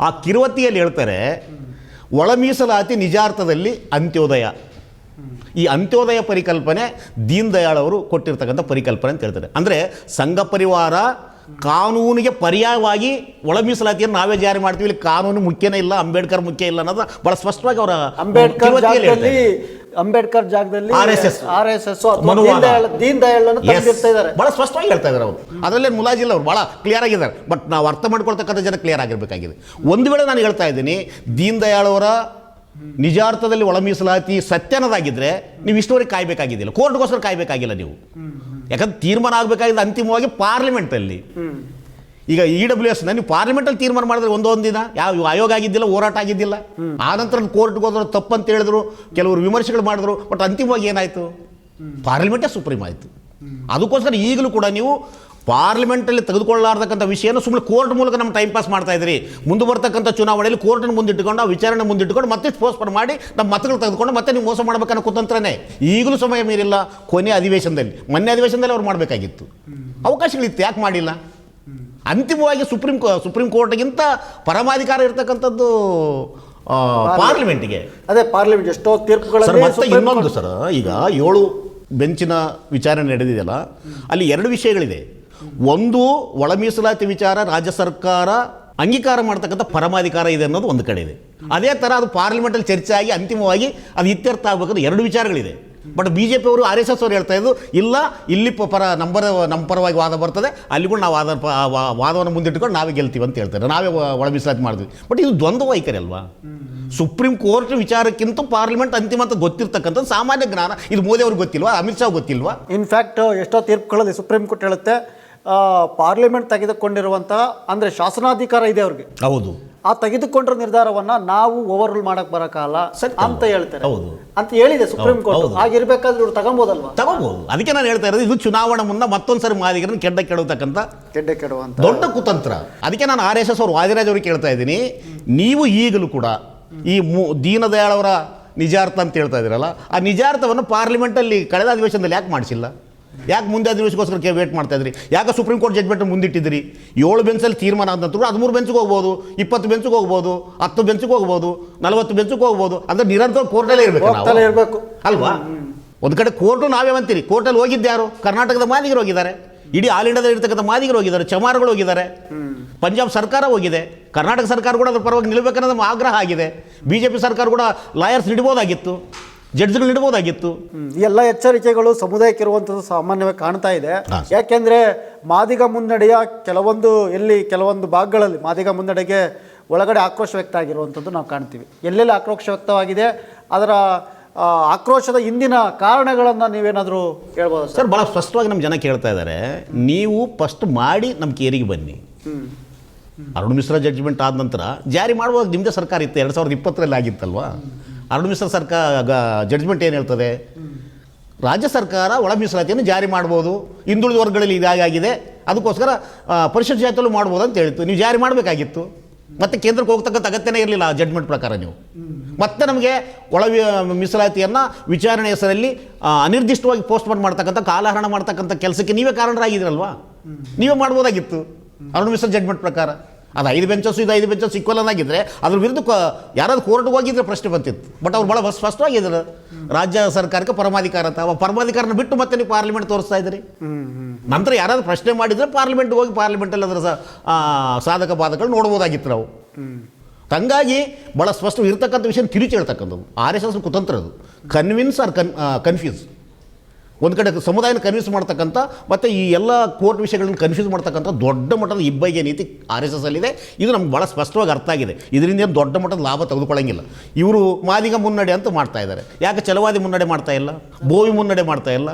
ಆ ಕಿರುವತಿಯಲ್ಲಿ ಹೇಳ್ತಾರೆ, ಒಳ ಮೀಸಲಾತಿ ನಿಜಾರ್ಥದಲ್ಲಿ ಅಂತ್ಯೋದಯ. ಈ ಅಂತ್ಯೋದಯ ಪರಿಕಲ್ಪನೆ ದೀನ್ ದಯಾಳ್ ಅವರು ಕೊಟ್ಟಿರ್ತಕ್ಕಂಥ ಪರಿಕಲ್ಪನೆ ಅಂತ ಹೇಳ್ತಾರೆ. ಅಂದರೆ ಸಂಘ ಪರಿವಾರ ಕಾನೂನಿಗೆ ಪರ್ಯಾಯವಾಗಿ ಒಳ ಮೀಸಲಾತಿಯನ್ನು ನಾವೇ ಜಾರಿ ಮಾಡ್ತೀವಿ. ಇಲ್ಲಿ ಕಾನೂನು ಮುಖ್ಯನೇ ಇಲ್ಲ ಅಂಬೇಡ್ಕರ್ ಮುಖ್ಯ ಇಲ್ಲ ಅನ್ನೋದು ಬಹಳ ಸ್ಪಷ್ಟವಾಗಿ ಅವರ ಅಂಬೇಡ್ಕರ್ ಅಂಬೇಡ್ಕರ್ ಜಾಗದಲ್ಲಿ ಆರ್ ಜಾಗದಲ್ಲಿ RSS. R S S. Deen Dayal ಇದ್ದಾರೆ. ಭಾಳ ಸ್ಪಷ್ಟವಾಗಿ ಹೇಳ್ತಾ ಇದ್ದಾರೆ ಅವರು. ಅದರಲ್ಲೇ ಮುಲಾಜಿಲ್ಲ ಅವರು ಬಹಳ ಕ್ಲಿಯರ್ ಆಗಿದ್ದಾರೆ. ಬಟ್ ನಾವು ಅರ್ಥ ಮಾಡ್ಕೊಳ್ತಕ್ಕಂಥ ಜನ ಕ್ಲಿಯರ್ ಆಗಿರಬೇಕಾಗಿದೆ. ಒಂದು ವೇಳೆ ನಾನು ಹೇಳ್ತಾ ಇದ್ದೀನಿ ದೀನ್ ದಯಾಳ್ ಅವರ ನಿಜಾರ್ಥದಲ್ಲಿ ಒಳ ಮೀಸಲಾತಿ ಸತ್ಯನದಾಗಿದ್ದರೆ ನೀವು ಇಷ್ಟುವರೆಗೆ ಕಾಯಬೇಕಾಗಿದ್ದಿಲ್ಲ. ಕೋರ್ಟ್ಗೋಸ್ಕರ ಕಾಯಬೇಕಾಗಿಲ್ಲ ನೀವು. ಯಾಕಂದ್ರೆ ತೀರ್ಮಾನ ಆಗಬೇಕಾಗಿದ್ದು ಅಂತಿಮವಾಗಿ ಪಾರ್ಲಿಮೆಂಟಲ್ಲಿ. ಈಗ ಇ ಡಬ್ಲ್ಯೂ ಎಸ್ ನೀವು ಪಾರ್ಲಿಮೆಂಟಲ್ಲಿ ತೀರ್ಮಾನ ಮಾಡಿದ್ರೆ ಒಂದೊಂದು ದಿನ ಯಾವ ಆಯೋಗ ಆಗಿದ್ದಿಲ್ಲ, ಹೋರಾಟ ಆಗಿದ್ದಿಲ್ಲ. ಆ ನಂತರ ಕೋರ್ಟ್ಗೆ ಹೋದ್ರು ತಪ್ಪಂತ ಹೇಳಿದ್ರು, ಕೆಲವರು ವಿಮರ್ಶೆಗಳು ಮಾಡಿದ್ರು, ಬಟ್ ಅಂತಿಮವಾಗಿ ಏನಾಯಿತು? ಪಾರ್ಲಿಮೆಂಟೇ ಸುಪ್ರೀಂ ಆಯಿತು. ಅದಕ್ಕೋಸ್ಕರ ಈಗಲೂ ಕೂಡ ನೀವು ಪಾರ್ಲಿಮೆಂಟಲ್ಲಿ ತೆಗೆದುಕೊಳ್ಳಾರ್ದಕ್ಕಂಥ ವಿಷಯನ ಸುಮ್ಮನೆ ಕೋರ್ಟ್ ಮೂಲಕ ನಮ್ಮ ಟೈಮ್ ಪಾಸ್ ಮಾಡ್ತಾ ಇದ್ರಿ. ಮುಂದೆ ಬರ್ತಕ್ಕಂಥ ಚುನಾವಣೆಯಲ್ಲಿ ಕೋರ್ಟನ್ನು ಮುಂದಿಟ್ಟುಕೊಂಡು ಆ ವಿಚಾರಣೆ ಮುಂದಿಟ್ಟುಕೊಂಡು ಮತ್ತೆ ಪೋಸ್ಟ್ಪೋನ್ ಮಾಡಿ ನಮ್ಮ ಮತಗಳು ತೆಗೆದುಕೊಂಡು ಮತ್ತೆ ನೀವು ಮೋಸ ಮಾಡಬೇಕನ್ನೋ ಕುತಂತ್ರನೇ. ಈಗಲೂ ಸಮಯ ಮೀರಿಲ್ಲ ಕೊನೆ ಅಧಿವೇಶನದಲ್ಲಿ. ಮೊನ್ನೆ ಅಧಿವೇಶನದಲ್ಲಿ ಅವ್ರು ಮಾಡಬೇಕಾಗಿತ್ತು. ಅವಕಾಶಗಳಿತ್ತು ಯಾಕೆ ಮಾಡಿಲ್ಲ? ಅಂತಿಮವಾಗಿ ಸುಪ್ರೀಂ ಕೋ ಸುಪ್ರೀಂ ಕೋರ್ಟ್ಗಿಂತ ಪರಮಾಧಿಕಾರ ಇರತಕ್ಕಂಥದ್ದು ಪಾರ್ಲಿಮೆಂಟ್ಗೆ. ಅದೇ ಪಾರ್ಲಿಮೆಂಟ್ ಎಷ್ಟೋ ಸರ್ ಮತ್ತೆ ಇನ್ನೊಂದು ಸರ್ ಈಗ ಏಳು ಬೆಂಚಿನ ವಿಚಾರಣೆ ನಡೆದಿದೆಯಲ್ಲ ಅಲ್ಲಿ ಎರಡು ವಿಷಯಗಳಿದೆ. ಒಂದು ಒಳ ಮೀಸಲಾತಿ ವಿಚಾರ ರಾಜ್ಯ ಸರ್ಕಾರ ಅಂಗೀಕಾರ ಮಾಡ್ತಕ್ಕಂಥ ಪರಮಾಧಿಕಾರ ಇದೆ ಅನ್ನೋದು ಒಂದು ಕಡೆ ಇದೆ. ಅದೇ ಥರ ಅದು ಪಾರ್ಲಿಮೆಂಟಲ್ಲಿ ಚರ್ಚೆ ಆಗಿ ಅಂತಿಮವಾಗಿ ಅದು ಇತ್ಯರ್ಥ ಆಗಬೇಕಂದ್ರೆ ಎರಡು ವಿಚಾರಗಳಿದೆ. ಬಟ್ ಬಿ ಜೆ ಪಿಯವರು ಆರ್ ಎಸ್ ಎಸ್ ಅವರು ಹೇಳ್ತಾ ಇದ್ದು ಇಲ್ಲ, ಇಲ್ಲಿ ಪರ ನಂಬರ್ ನಮ್ಮ ಪರವಾಗಿ ವಾದ ಬರ್ತದೆ ಅಲ್ಲಿಗೂ ನಾವು ವಾದ ವಾದವನ್ನು ಮುಂದಿಟ್ಕೊಂಡು ನಾವೇ ಗೆಲ್ತೀವಿ ಅಂತ ಹೇಳ್ತಾರೆ. ನಾವೇ ಒಳ ಮೀಸಲಾತಿ ಮಾಡ್ತೀವಿ. ಬಟ್ ಇದು ದ್ವಂದ್ವ ವೈಖರಿ ಅಲ್ವಾ? ಸುಪ್ರೀಂ ಕೋರ್ಟ್ ವಿಚಾರಕ್ಕಿಂತ ಪಾರ್ಲಿಮೆಂಟ್ ಅಂತಿಮ ಅಂತ ಗೊತ್ತಿರ್ತಕ್ಕಂಥದ್ದು ಸಾಮಾನ್ಯ ಜ್ಞಾನ. ಇದು ಮೋದಿ ಅವ್ರಿಗೆ ಗೊತ್ತಿಲ್ವಾ? ಅಮಿತ್ ಶಾ ಗೊತ್ತಿಲ್ವಾ? ಇನ್ಫ್ಯಾಕ್ಟ್ ಎಷ್ಟೋ ತೀರ್ಪುಗಳಲ್ಲಿ ಸುಪ್ರೀಂ ಕೋರ್ಟ್ ಹೇಳುತ್ತೆ ಪಾರ್ಲಿಮೆಂಟ್ ತೆಗೆದುಕೊಂಡಿರುವಂತಹ ಅಂದರೆ ಶಾಸನಾಧಿಕಾರ ಇದೆ ಅವ್ರಿಗೆ. ಹೌದು. ಆ ತೆಗೆದುಕೊಂಡಿರೋ ನಿರ್ಧಾರವನ್ನ ನಾವು ಓವರ್ ರೂಲ್ ಮಾಡಕ್ ಬರಕಾಲ. ಅಂತ ಹೇಳ್ತಾರೆ. ಹೌದು. ಅಂತ ಹೇಳಿದೆ ಸುಪ್ರೀಂ ಕೋರ್ಟ್ ಆಗಿರ್ಬೇಕಾದ್ರೆ ಹಾಗಿರ್ಬೇಕಾದ್ರೆ ಇವ್ರು ತಗೊಬೋದಲ್ವಾ? ತಗೋಬಹುದು ಅದಕ್ಕೆ ನಾನು ಹೇಳ್ತಾ ಇರೋದು ಇದು ಚುನಾವಣೆ ಮುನ್ನ ಮತ್ತೊಂದ್ಸರಿ ಮಾದಿಗರನ್ನು ಕೆಡ್ಡ ಕೆಡತಕ್ಕಂಥ ಕೆಡ್ಡ ಕೆಡುವಂತ. ದೊಡ್ಡ ಕುತಂತ್ರ. ಅದಕ್ಕೆ ನಾನು ಆರ್ ಎಸ್ ಎಸ್ ಅವರು ವಾದಿರಾಜ್ ಅವ್ರಿಗೆ ಕೇಳ್ತಾ ಇದ್ದೀನಿ. ನೀವು ಈಗಲೂ ಕೂಡ ಈ ಮೂ ದೀನದಯಾಳ್ ಅವರ ನಿಜಾರ್ಥ ಅಂತ ಹೇಳ್ತಾ ಇದ್ದೀರಲ್ಲ ಆ ನಿಜಾರ್ಥವನ್ನು ಪಾರ್ಲಿಮೆಂಟಲ್ಲಿ ಕಳೆದ ಅಧಿವೇಶನದಲ್ಲಿ ಯಾಕೆ ಮಾಡಿಸಿಲ್ಲ? ಯಾಕೆ ಮುಂದೆ ಅಧಿವೇಶನಕ್ಕೋಸ್ಕರ ವೇಟ್ ಮಾಡ್ತಾ ಇದ್ರಿ? ಯಾಕೆ ಸುಪ್ರೀಂ ಕೋರ್ಟ್ ಜಡ್ಜ್ಮೆಂಟ್ ಮುಂದಿಟ್ಟಿದ್ರಿ ಏಳು ಬೆಂಚಲ್ಲಿ ತೀರ್ಮಾನ ಆದ ನಂತರ ಹದಿಮೂರು ಬೆಂಚ್ಗೆ ಹೋಗ್ಬೋದು ಇಪ್ಪತ್ತು ಬೆಂಚಿಗೆ ಹೋಗ್ಬೋದು ಹತ್ತು ಬೆಂಚ್ಗೆ ಹೋಗ್ಬೋದು ನಲವತ್ತು ಬೆಂಚ್ಗೆ ಹೋಗ್ಬೋದು ಅಂದ್ರೆ ನಿರಂತರ ಕೋರ್ಟಲ್ಲೇ ಇರಬೇಕು ಇರಬೇಕು ಇರ್ಬೇಕು. ಅಲ್ವಾ? ಒಂದು ಕಡೆ ಕೋರ್ಟು ನಾವೇ ಅಂತೀರಿ. ಕೋರ್ಟಲ್ಲಿ ಹೋಗಿದ್ದೆ ಯಾರು? ಕರ್ನಾಟಕದ ಮಾದಿಗರು ಹೋಗಿದ್ದಾರೆ. ಇಡೀ ಆಲ್ ಇಂಡಿಯಾದಲ್ಲಿ ಇರ್ತಕ್ಕಂಥ ಮಾದಿಗರು ಹೋಗಿದ್ದಾರೆ. ಚಮಾರ್ಗಳು ಹೋಗಿದ್ದಾರೆ. ಪಂಜಾಬ್ ಸರ್ಕಾರ ಹೋಗಿದೆ. ಕರ್ನಾಟಕ ಸರ್ಕಾರ ಕೂಡ ಅದ್ರ ಪರವಾಗಿ ನಿಲ್ಲಬೇಕನ್ನೋದು ನಮ್ಮ ಆಗ್ರಹ ಆಗಿದೆ. ಬಿ ಜೆ ಪಿ ಸರ್ಕಾರ ಕೂಡ ಲಾಯರ್ಸ್ ನೀಡ್ಬೋದಾಗಿತ್ತು ಜಡ್ಜ್ಗಳು ಇಡ್ಬೋದಾಗಿತ್ತು ಎಲ್ಲ ಎಚ್ಚರಿಕೆಗಳು ಸಮುದಾಯಕ್ಕೆ ಇರುವಂಥದ್ದು ಸಾಮಾನ್ಯವಾಗಿ ಕಾಣ್ತಾ ಇದೆ. ಯಾಕೆಂದ್ರೆ ಮಾದಿಗ ಮುನ್ನಡೆಯ ಕೆಲವೊಂದು ಎಲ್ಲಿ ಕೆಲವೊಂದು ಭಾಗಗಳಲ್ಲಿ ಮಾದಿಗ ಮುನ್ನಡೆಗೆ ಒಳಗಡೆ ಆಕ್ರೋಶ ವ್ಯಕ್ತ ಆಗಿರುವಂಥದ್ದು ನಾವು ಕಾಣ್ತೀವಿ. ಎಲ್ಲೆಲ್ಲಿ ಆಕ್ರೋಶ ವ್ಯಕ್ತವಾಗಿದೆ ಅದರ ಆಕ್ರೋಶದ ಹಿಂದಿನ ಕಾರಣಗಳನ್ನು ನೀವೇನಾದರೂ ಹೇಳ್ಬೋದು ಸರ್? ಸರ್ ಭಾಳ ಸ್ಪಷ್ಟವಾಗಿ ನಮ್ಮ ಜನ ಕೇಳ್ತಾ ಇದ್ದಾರೆ ನೀವು ಫಸ್ಟ್ ಮಾಡಿ ನಮ್ಮ ಕೇರಿಗೆ ಬನ್ನಿ. ಅರುಣ್ ಮಿಶ್ರಾ ಜಡ್ಜ್ಮೆಂಟ್ ಆದ ನಂತರ ಜಾರಿ ಮಾಡುವಾಗ ನಿಮ್ಮದೇ ಸರ್ಕಾರ ಇತ್ತು ಎರಡು ಸಾವಿರದ ಇಪ್ಪತ್ತರಲ್ಲಿ ಆಗಿತ್ತಲ್ವಾ? ಅರುಣ್ ಮಿಶ್ರ ಸರ್ಕಾರ ಜಡ್ಜ್ಮೆಂಟ್ ಏನು ಹೇಳ್ತದೆ? ರಾಜ್ಯ ಸರ್ಕಾರ ಒಳ ಮೀಸಲಾತಿಯನ್ನು ಜಾರಿ ಮಾಡ್ಬೋದು. ಹಿಂದುಳಿದ ವರ್ಗಗಳಲ್ಲಿ ಇದಾಗಿದೆ ಅದಕ್ಕೋಸ್ಕರ ಪರಿಷತ್ ಜಾತಿಯಲ್ಲೂ ಮಾಡ್ಬೋದು ಅಂತ ಹೇಳಿತ್ತು ನೀವು ಜಾರಿ ಮಾಡಬೇಕಾಗಿತ್ತು. ಮತ್ತೆ ಕೇಂದ್ರಕ್ಕೆ ಹೋಗ್ತಕ್ಕಂಥ ಅಗತ್ಯನೇ ಇರಲಿಲ್ಲ ಆ ಜಡ್ಜ್ಮೆಂಟ್ ಪ್ರಕಾರ ನೀವು. ಮತ್ತೆ ನಮಗೆ ಒಳ ಮೀಸಲಾತಿಯನ್ನು ವಿಚಾರಣೆ ಹೆಸರಲ್ಲಿ ಅನಿರ್ದಿಷ್ಟವಾಗಿ ಪೋಸ್ಟ್ಪೋನ್ ಮಾಡ್ತಕ್ಕಂಥ, ಕಾಲಹರಣ ಮಾಡ್ತಕ್ಕಂಥ ಕೆಲಸಕ್ಕೆ ನೀವೇ ಕಾರಣರಾಗಿದ್ದೀರಲ್ವಾ ನೀವೇ ಮಾಡ್ಬೋದಾಗಿತ್ತು. ಅರುಣ್ ಮಿಶ್ರ ಜಡ್ಜ್ಮೆಂಟ್ ಪ್ರಕಾರ. ಅದು ಐದು ಬೆಂಚಸ್ಸು, ಇದು ಐದು ಬೆಂಚಸ್ ಈಕ್ವಲ್ ಆಗಿದ್ರೆ ಅದ್ರ ವಿರುದ್ಧ ಯಾರಾದ್ರು ಕೋರ್ಟ್ಗೆ ಹೋಗಿದ್ರೆ ಪ್ರಶ್ನೆ ಬಂತಿತ್ತು. ಬಟ್ ಅವ್ರು ಭಾಳ ಸ್ಪಷ್ಟವಾಗಿದ್ದಾರೆ ರಾಜ್ಯ ಸರ್ಕಾರಕ್ಕೆ ಪರಮಾಧಿಕಾರ ಅಂತ. ಅವ ಪರಮಾಧಿಕಾರನ ಬಿಟ್ಟು ಮತ್ತೆ ನೀವು ಪಾರ್ಲಿಮೆಂಟ್ ತೋರಿಸ್ತಾ ಇದ್ದೀರಿ. ನಂತರ ಯಾರಾದ್ರೂ ಪ್ರಶ್ನೆ ಮಾಡಿದರೆ ಪಾರ್ಲಿಮೆಂಟ್ ಹೋಗಿ ಪಾರ್ಲಿಮೆಂಟಲ್ಲಿ ಅದರ ಸಾಧಕ ಬಾಧಕಗಳು ನೋಡ್ಬೋದಾಗಿತ್ತು ನಾವು. ತಂಗಾಗಿ ಭಾಳ ಸ್ಪಷ್ಟ ಇರ್ತಕ್ಕಂಥ ವಿಷಯ ತಿರುಚಿ ಹೇಳ್ತಕ್ಕಂಥದ್ದು. ಆರ್ ಎಸ್ ಎಸ್ ಕುತಂತ್ರ ಅದು. ಕನ್ವಿನ್ಸ್ ಆರ್ ಕನ್ ಕನ್ಫ್ಯೂಸ್ ಒಂದು ಕಡೆ ಸಮುದಾಯನ ಕನ್ವಿನ್ಸ್ ಮಾಡ್ತಕ್ಕಂಥ ಮತ್ತು ಈ ಎಲ್ಲ ಕೋರ್ಟ್ ವಿಷಯಗಳನ್ನ ಕನ್ಫ್ಯೂಸ್ ಮಾಡ್ತಕ್ಕಂಥ ದೊಡ್ಡ ಮಟ್ಟದ ಇಬ್ಬಗೆ ನೀತಿ ಆರ್ ಎಸ್ ಎಸ್ ಅಲ್ಲಿದೆ. ಇದು ನಮ್ಗೆ ಭಾಳ ಸ್ಪಷ್ಟವಾಗಿ ಅರ್ಥ ಆಗಿದೆ. ಇದರಿಂದ ಏನು ದೊಡ್ಡ ಮಟ್ಟದ ಲಾಭ ತೆಗೆದುಕೊಳ್ಳಂಗಿಲ್ಲ. ಇವರು ಮಾದಿಗ ಮುನ್ನಡೆ ಅಂತ ಮಾಡ್ತಾ ಇದ್ದಾರೆ. ಯಾಕೆ ಚಲವಾದಿ ಮುನ್ನಡೆ ಮಾಡ್ತಾ ಇಲ್ಲ? ಬೋವಿ ಮುನ್ನಡೆ ಮಾಡ್ತಾ ಇಲ್ಲ?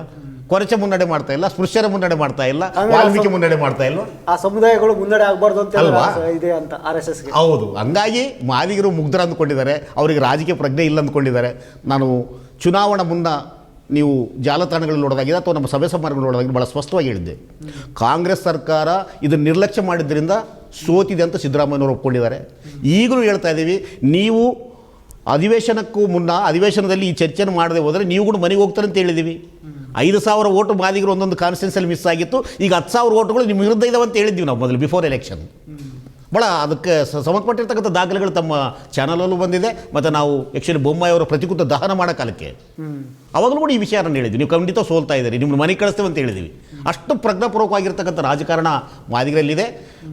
ಕೊರಚೆ ಮುನ್ನಡೆ ಮಾಡ್ತಾ ಇಲ್ಲ? ಸ್ಪೃಶ್ಯರ ಮುನ್ನಡೆ ಮಾಡ್ತಾ ಇಲ್ಲ? ವಾಲ್ಮೀಕಿ ಮುನ್ನಡೆ ಮಾಡ್ತಾ ಇಲ್ಲ? ಆ ಸಮುದಾಯಗಳು ಮುನ್ನಡೆ ಆಗಬಾರ್ದು ಅಂತ? ಇದೆ ಅಂತ ಆರ್ ಎಸ್ ಎಸ್ ಹೌದು. ಹಂಗಾಗಿ ಮಾದಿಗರು ಮುಗ್ಧರ ಅಂದ್ಕೊಂಡಿದ್ದಾರೆ. ಅವರಿಗೆ ರಾಜಕೀಯ ಪ್ರಜ್ಞೆ ಇಲ್ಲ ಅಂದ್ಕೊಂಡಿದ್ದಾರೆ. ನಾನು ಚುನಾವಣಾ ಮುನ್ನ ನೀವು ಜಾಲತಾಣಗಳಲ್ಲಿ ನೋಡೋದಾಗಿದೆ ಅಥವಾ ನಮ್ಮ ಸಭೆ ಸಮಾರಂಭಗಳು ನೋಡೋದಾಗಿದೆ ಭಾಳ ಸ್ಪಷ್ಟವಾಗಿ ಹೇಳಿದ್ದೆ. ಕಾಂಗ್ರೆಸ್ ಸರ್ಕಾರ ಇದನ್ನು ನಿರ್ಲಕ್ಷ್ಯ ಮಾಡಿದ್ದರಿಂದ ಸೋತಿದೆ ಅಂತ ಸಿದ್ದರಾಮಯ್ಯನವರು ಒಪ್ಕೊಂಡಿದ್ದಾರೆ. ಈಗಲೂ ಹೇಳ್ತಾ ಇದ್ದೀವಿ, ನೀವು ಅಧಿವೇಶನಕ್ಕೂ ಮುನ್ನ, ಅಧಿವೇಶನದಲ್ಲಿ ಈ ಚರ್ಚೆಯನ್ನು ಮಾಡದೆ ಹೋದರೆ ನೀವು ಕೂಡ ಮನೆಗೆ ಹೋಗ್ತಾರೆ ಅಂತ ಹೇಳಿದ್ದೀವಿ. ಐದು ಸಾವಿರ ಓಟು ಮಾದಿಗರು ಒಂದೊಂದು ಕಾನ್ಸ್ಟಿಟ್ಯೂನ್ಸಲ್ಲಿ ಮಿಸ್ ಆಗಿತ್ತು, ಈಗ ಹತ್ತು ಸಾವಿರ ಓಟುಗಳು ನಿಮ್ಮ ವಿರುದ್ಧ ಇದಾವೆ ಅಂತ ಹೇಳಿದ್ವಿ ನಾವು ಮೊದಲು ಬಿಫೋರ್ ಎಲೆಕ್ಷನ್ ಭಾಳ ಅದಕ್ಕೆ ಸಂಬಂಧಪಟ್ಟಿರ್ತಕ್ಕಂಥ ದಾಖಲೆಗಳು ತಮ್ಮ ಚಾನಲಲ್ಲೂ ಬಂದಿದೆ. ಮತ್ತು ನಾವು ಆ್ಯಕ್ಚುಲಿ ಬೊಮ್ಮಾಯಿ ಅವರ ಪ್ರತಿಕೃತ ದಹನ ಮಾಡೋ ಕಾಲಕ್ಕೆ. ಅವಾಗಲೂ ಕೂಡ ಈ ವಿಚಾರ ಹೇಳಿದ್ವಿ. ನೀವು ಖಂಡಿತ ಸೋಲ್ತಾ ಇದ್ದೀರಿ. ನಿಮ್ಮ ಮನೆ ಕಳಿಸ್ತೇವೆ ಅಂತ ಹೇಳಿದ್ವಿ. ಅಷ್ಟು ಪ್ರಜ್ಞಾಪೂರ್ವಕವಾಗಿರ್ತಕ್ಕಂಥ ರಾಜಕಾರಣ ಮಾದಿಗರಲ್ಲಿದೆ.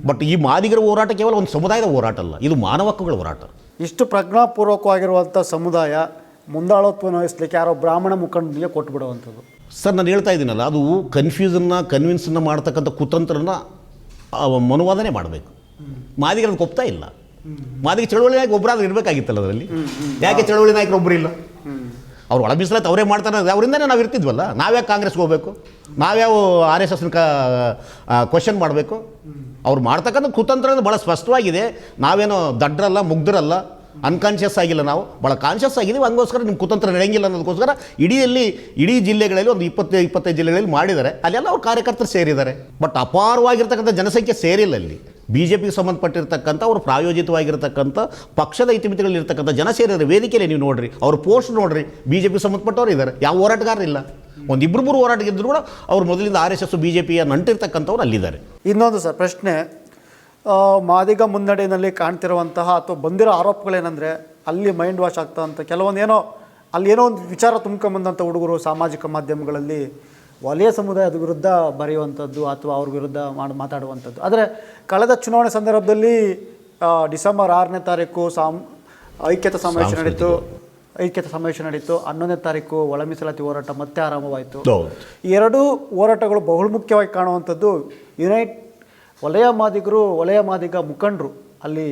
ಬಟ್ ಈ ಮಾದಿಗರ ಹೋರಾಟ ಕೇವಲ ಒಂದು ಸಮುದಾಯದ ಹೋರಾಟ ಅಲ್ಲ. ಇದು ಮಾನವ ಹಕ್ಕುಗಳ ಹೋರಾಟ. ಇಷ್ಟು ಪ್ರಜ್ಞಾಪೂರ್ವಕವಾಗಿರುವಂಥ ಸಮುದಾಯ ಮುಂದಾಳತ್ವನ ವಹಿಸ್ಲಿಕ್ಕೆ ಯಾರೋ ಬ್ರಾಹ್ಮಣ ಮುಖಂಡನಿಗೆ ಕೊಟ್ಟು ಬಿಡುವಂಥದ್ದು. ಸರ್ ನಾನು ಹೇಳ್ತಾ ಇದ್ದೀನಲ್ಲ ಅದು ಕನ್ಫ್ಯೂಸನ್ನ ಕನ್ವಿನ್ಸನ್ನ ಮಾಡ್ತಕ್ಕಂಥ ಕುತಂತ್ರನ ಮನುವಾದನೆ ಮಾಡಬೇಕು. ಮಾದಿಗರ ಒಪ್ತಾ ಇಲ್ಲ. ಮಾದಿಗ ಚಳುವಳಿ ನಾಯಕ ಒಬ್ಬರಾದ್ರೂ ಇರಬೇಕಾಗಿತ್ತಲ್ಲ ಅದರಲ್ಲಿ? ಯಾಕೆ ಚಳುವಳಿ ನಾಯಕರು ಒಬ್ಬರು ಇಲ್ಲ? ಅವ್ರು ಒಳ ಮೀಸಲಾತಿ ಅವರೇ ಮಾಡ್ತಾರೆ ಅವರಿಂದನೇ ನಾವು ಇರ್ತಿದ್ವಲ್ಲ. ನಾವ್ಯಾಕೆ ಕಾಂಗ್ರೆಸ್ಗೆ ಹೋಗಬೇಕು? ನಾವ್ಯಾವ ಆರ್ ಎಸ್ ಎಸ್ನ ಕ್ವಶನ್ ಮಾಡಬೇಕು? ಅವ್ರು ಮಾಡ್ತಕ್ಕಂಥ ಕುತಂತ್ರ ಭಾಳ ಸ್ಪಷ್ಟವಾಗಿದೆ. ನಾವೇನೋ ದಡ್ಡರಲ್ಲ ಮುಗ್ಧರಲ್ಲ ಅನ್ಕಾನ್ಷಿಯಸ್ ಆಗಿಲ್ಲ ನಾವು. ಭಾಳ ಕಾನ್ಷಿಯಸ್ ಆಗಿದ್ದೀವಿ. ಹಂಗೋಸ್ಕರ ನಿಮ್ಮ ಕುತಂತ್ರ ನಡೆಯಂಗಿಲ್ಲ ಅನ್ನೋದಕ್ಕೋಸ್ಕರ ಇಡೀಯಲ್ಲಿ ಇಡೀ ಜಿಲ್ಲೆಗಳಲ್ಲಿ ಒಂದು ಇಪ್ಪತ್ತು ಇಪ್ಪತ್ತೈದು ಜಿಲ್ಲೆಗಳಲ್ಲಿ ಮಾಡಿದ್ದಾರೆ. ಅಲ್ಲೆಲ್ಲ ಅವ್ರು ಕಾರ್ಯಕರ್ತರು ಸೇರಿದ್ದಾರೆ. ಬಟ್ ಅಪಾರವಾಗಿರ್ತಕ್ಕಂಥ ಜನಸಂಖ್ಯೆ ಸೇರಿಲ್ಲ ಅಲ್ಲಿ. ಬಿ ಜೆ ಪಿಗೆ ಸಂಬಂಧಪಟ್ಟಿರ್ತಕ್ಕಂಥ, ಅವರು ಪ್ರಾಯೋಜಿತವಾಗಿರ್ತಕ್ಕಂಥ, ಪಕ್ಷದ ಇತಿಮಿತಿಗಳಿರ್ತಕ್ಕಂಥ ಜನ ವೇದಿಕೆಯಲ್ಲಿ ನೀವು ನೋಡ್ರಿ, ಅವ್ರ ಪೋಸ್ಟ್ ನೋಡ್ರಿ ಬಿ ಜೆ ಪಿಗೆ ಸಂಬಂಧಪಟ್ಟವ್ರು ಇದ್ದಾರೆ ಯಾವ ಹೋರಾಟಗಾರರಿಲ್ಲ ಒಂದು ಇಬ್ಬರು ಮೂರು ಹೋರಾಟಗಿದ್ರು ಕೂಡ ಅವ್ರು ಮೊದಲಿಂದ R S S B J ಪಿಯ ನಂಟಿರ್ತಕ್ಕಂಥವ್ರು ಅಲ್ಲಿದ್ದಾರೆ. ಇನ್ನೊಂದು ಸರ್, ಪ್ರಶ್ನೆ ಮಾದಿಗ ಮುನ್ನಡೆಯಲ್ಲಿ ಕಾಣ್ತಿರುವಂತಹ ಅಥವಾ ಬಂದಿರೋ ಆರೋಪಗಳೇನೆಂದರೆ ಅಲ್ಲಿ ಮೈಂಡ್ ವಾಶ್ ಆಗ್ತಾ ಅಂತ. ಅಲ್ಲಿ ಏನೋ ಒಂದು ವಿಚಾರ ತುಂಬ್ಕೊಂಬಂದಂಥ ಹುಡುಗರು ಸಾಮಾಜಿಕ ಮಾಧ್ಯಮಗಳಲ್ಲಿ. ವಲಯ ಸಮುದಾಯದ ವಿರುದ್ಧ ಬರೆಯುವಂಥದ್ದು ಅಥವಾ ಅವ್ರ ವಿರುದ್ಧ ಮಾಡಿ ಮಾತಾಡುವಂಥದ್ದು. ಆದರೆ ಕಳೆದ ಚುನಾವಣೆ ಸಂದರ್ಭದಲ್ಲಿ ಡಿಸೆಂಬರ್ ಆರನೇ ತಾರೀಕು ಸಾಮ್ ಐಕ್ಯತಾ ಸಮಾವೇಶ ನಡೀತು. ಐಕ್ಯತಾ ಸಮಾವೇಶ ನಡೀತು. ಹನ್ನೊಂದನೇ ತಾರೀಕು ಒಳ ಮೀಸಲಾತಿ ಹೋರಾಟ ಮತ್ತೆ ಆರಂಭವಾಯಿತು. ಎರಡೂ ಹೋರಾಟಗಳು ಬಹುಮುಖ್ಯವಾಗಿ ಕಾಣುವಂಥದ್ದು ಯುನೈಟ್ ವಲಯ ಮಾದಿಗರು ವಲಯ ಮಾದಿಗ ಮುಖಂಡರು ಅಲ್ಲಿ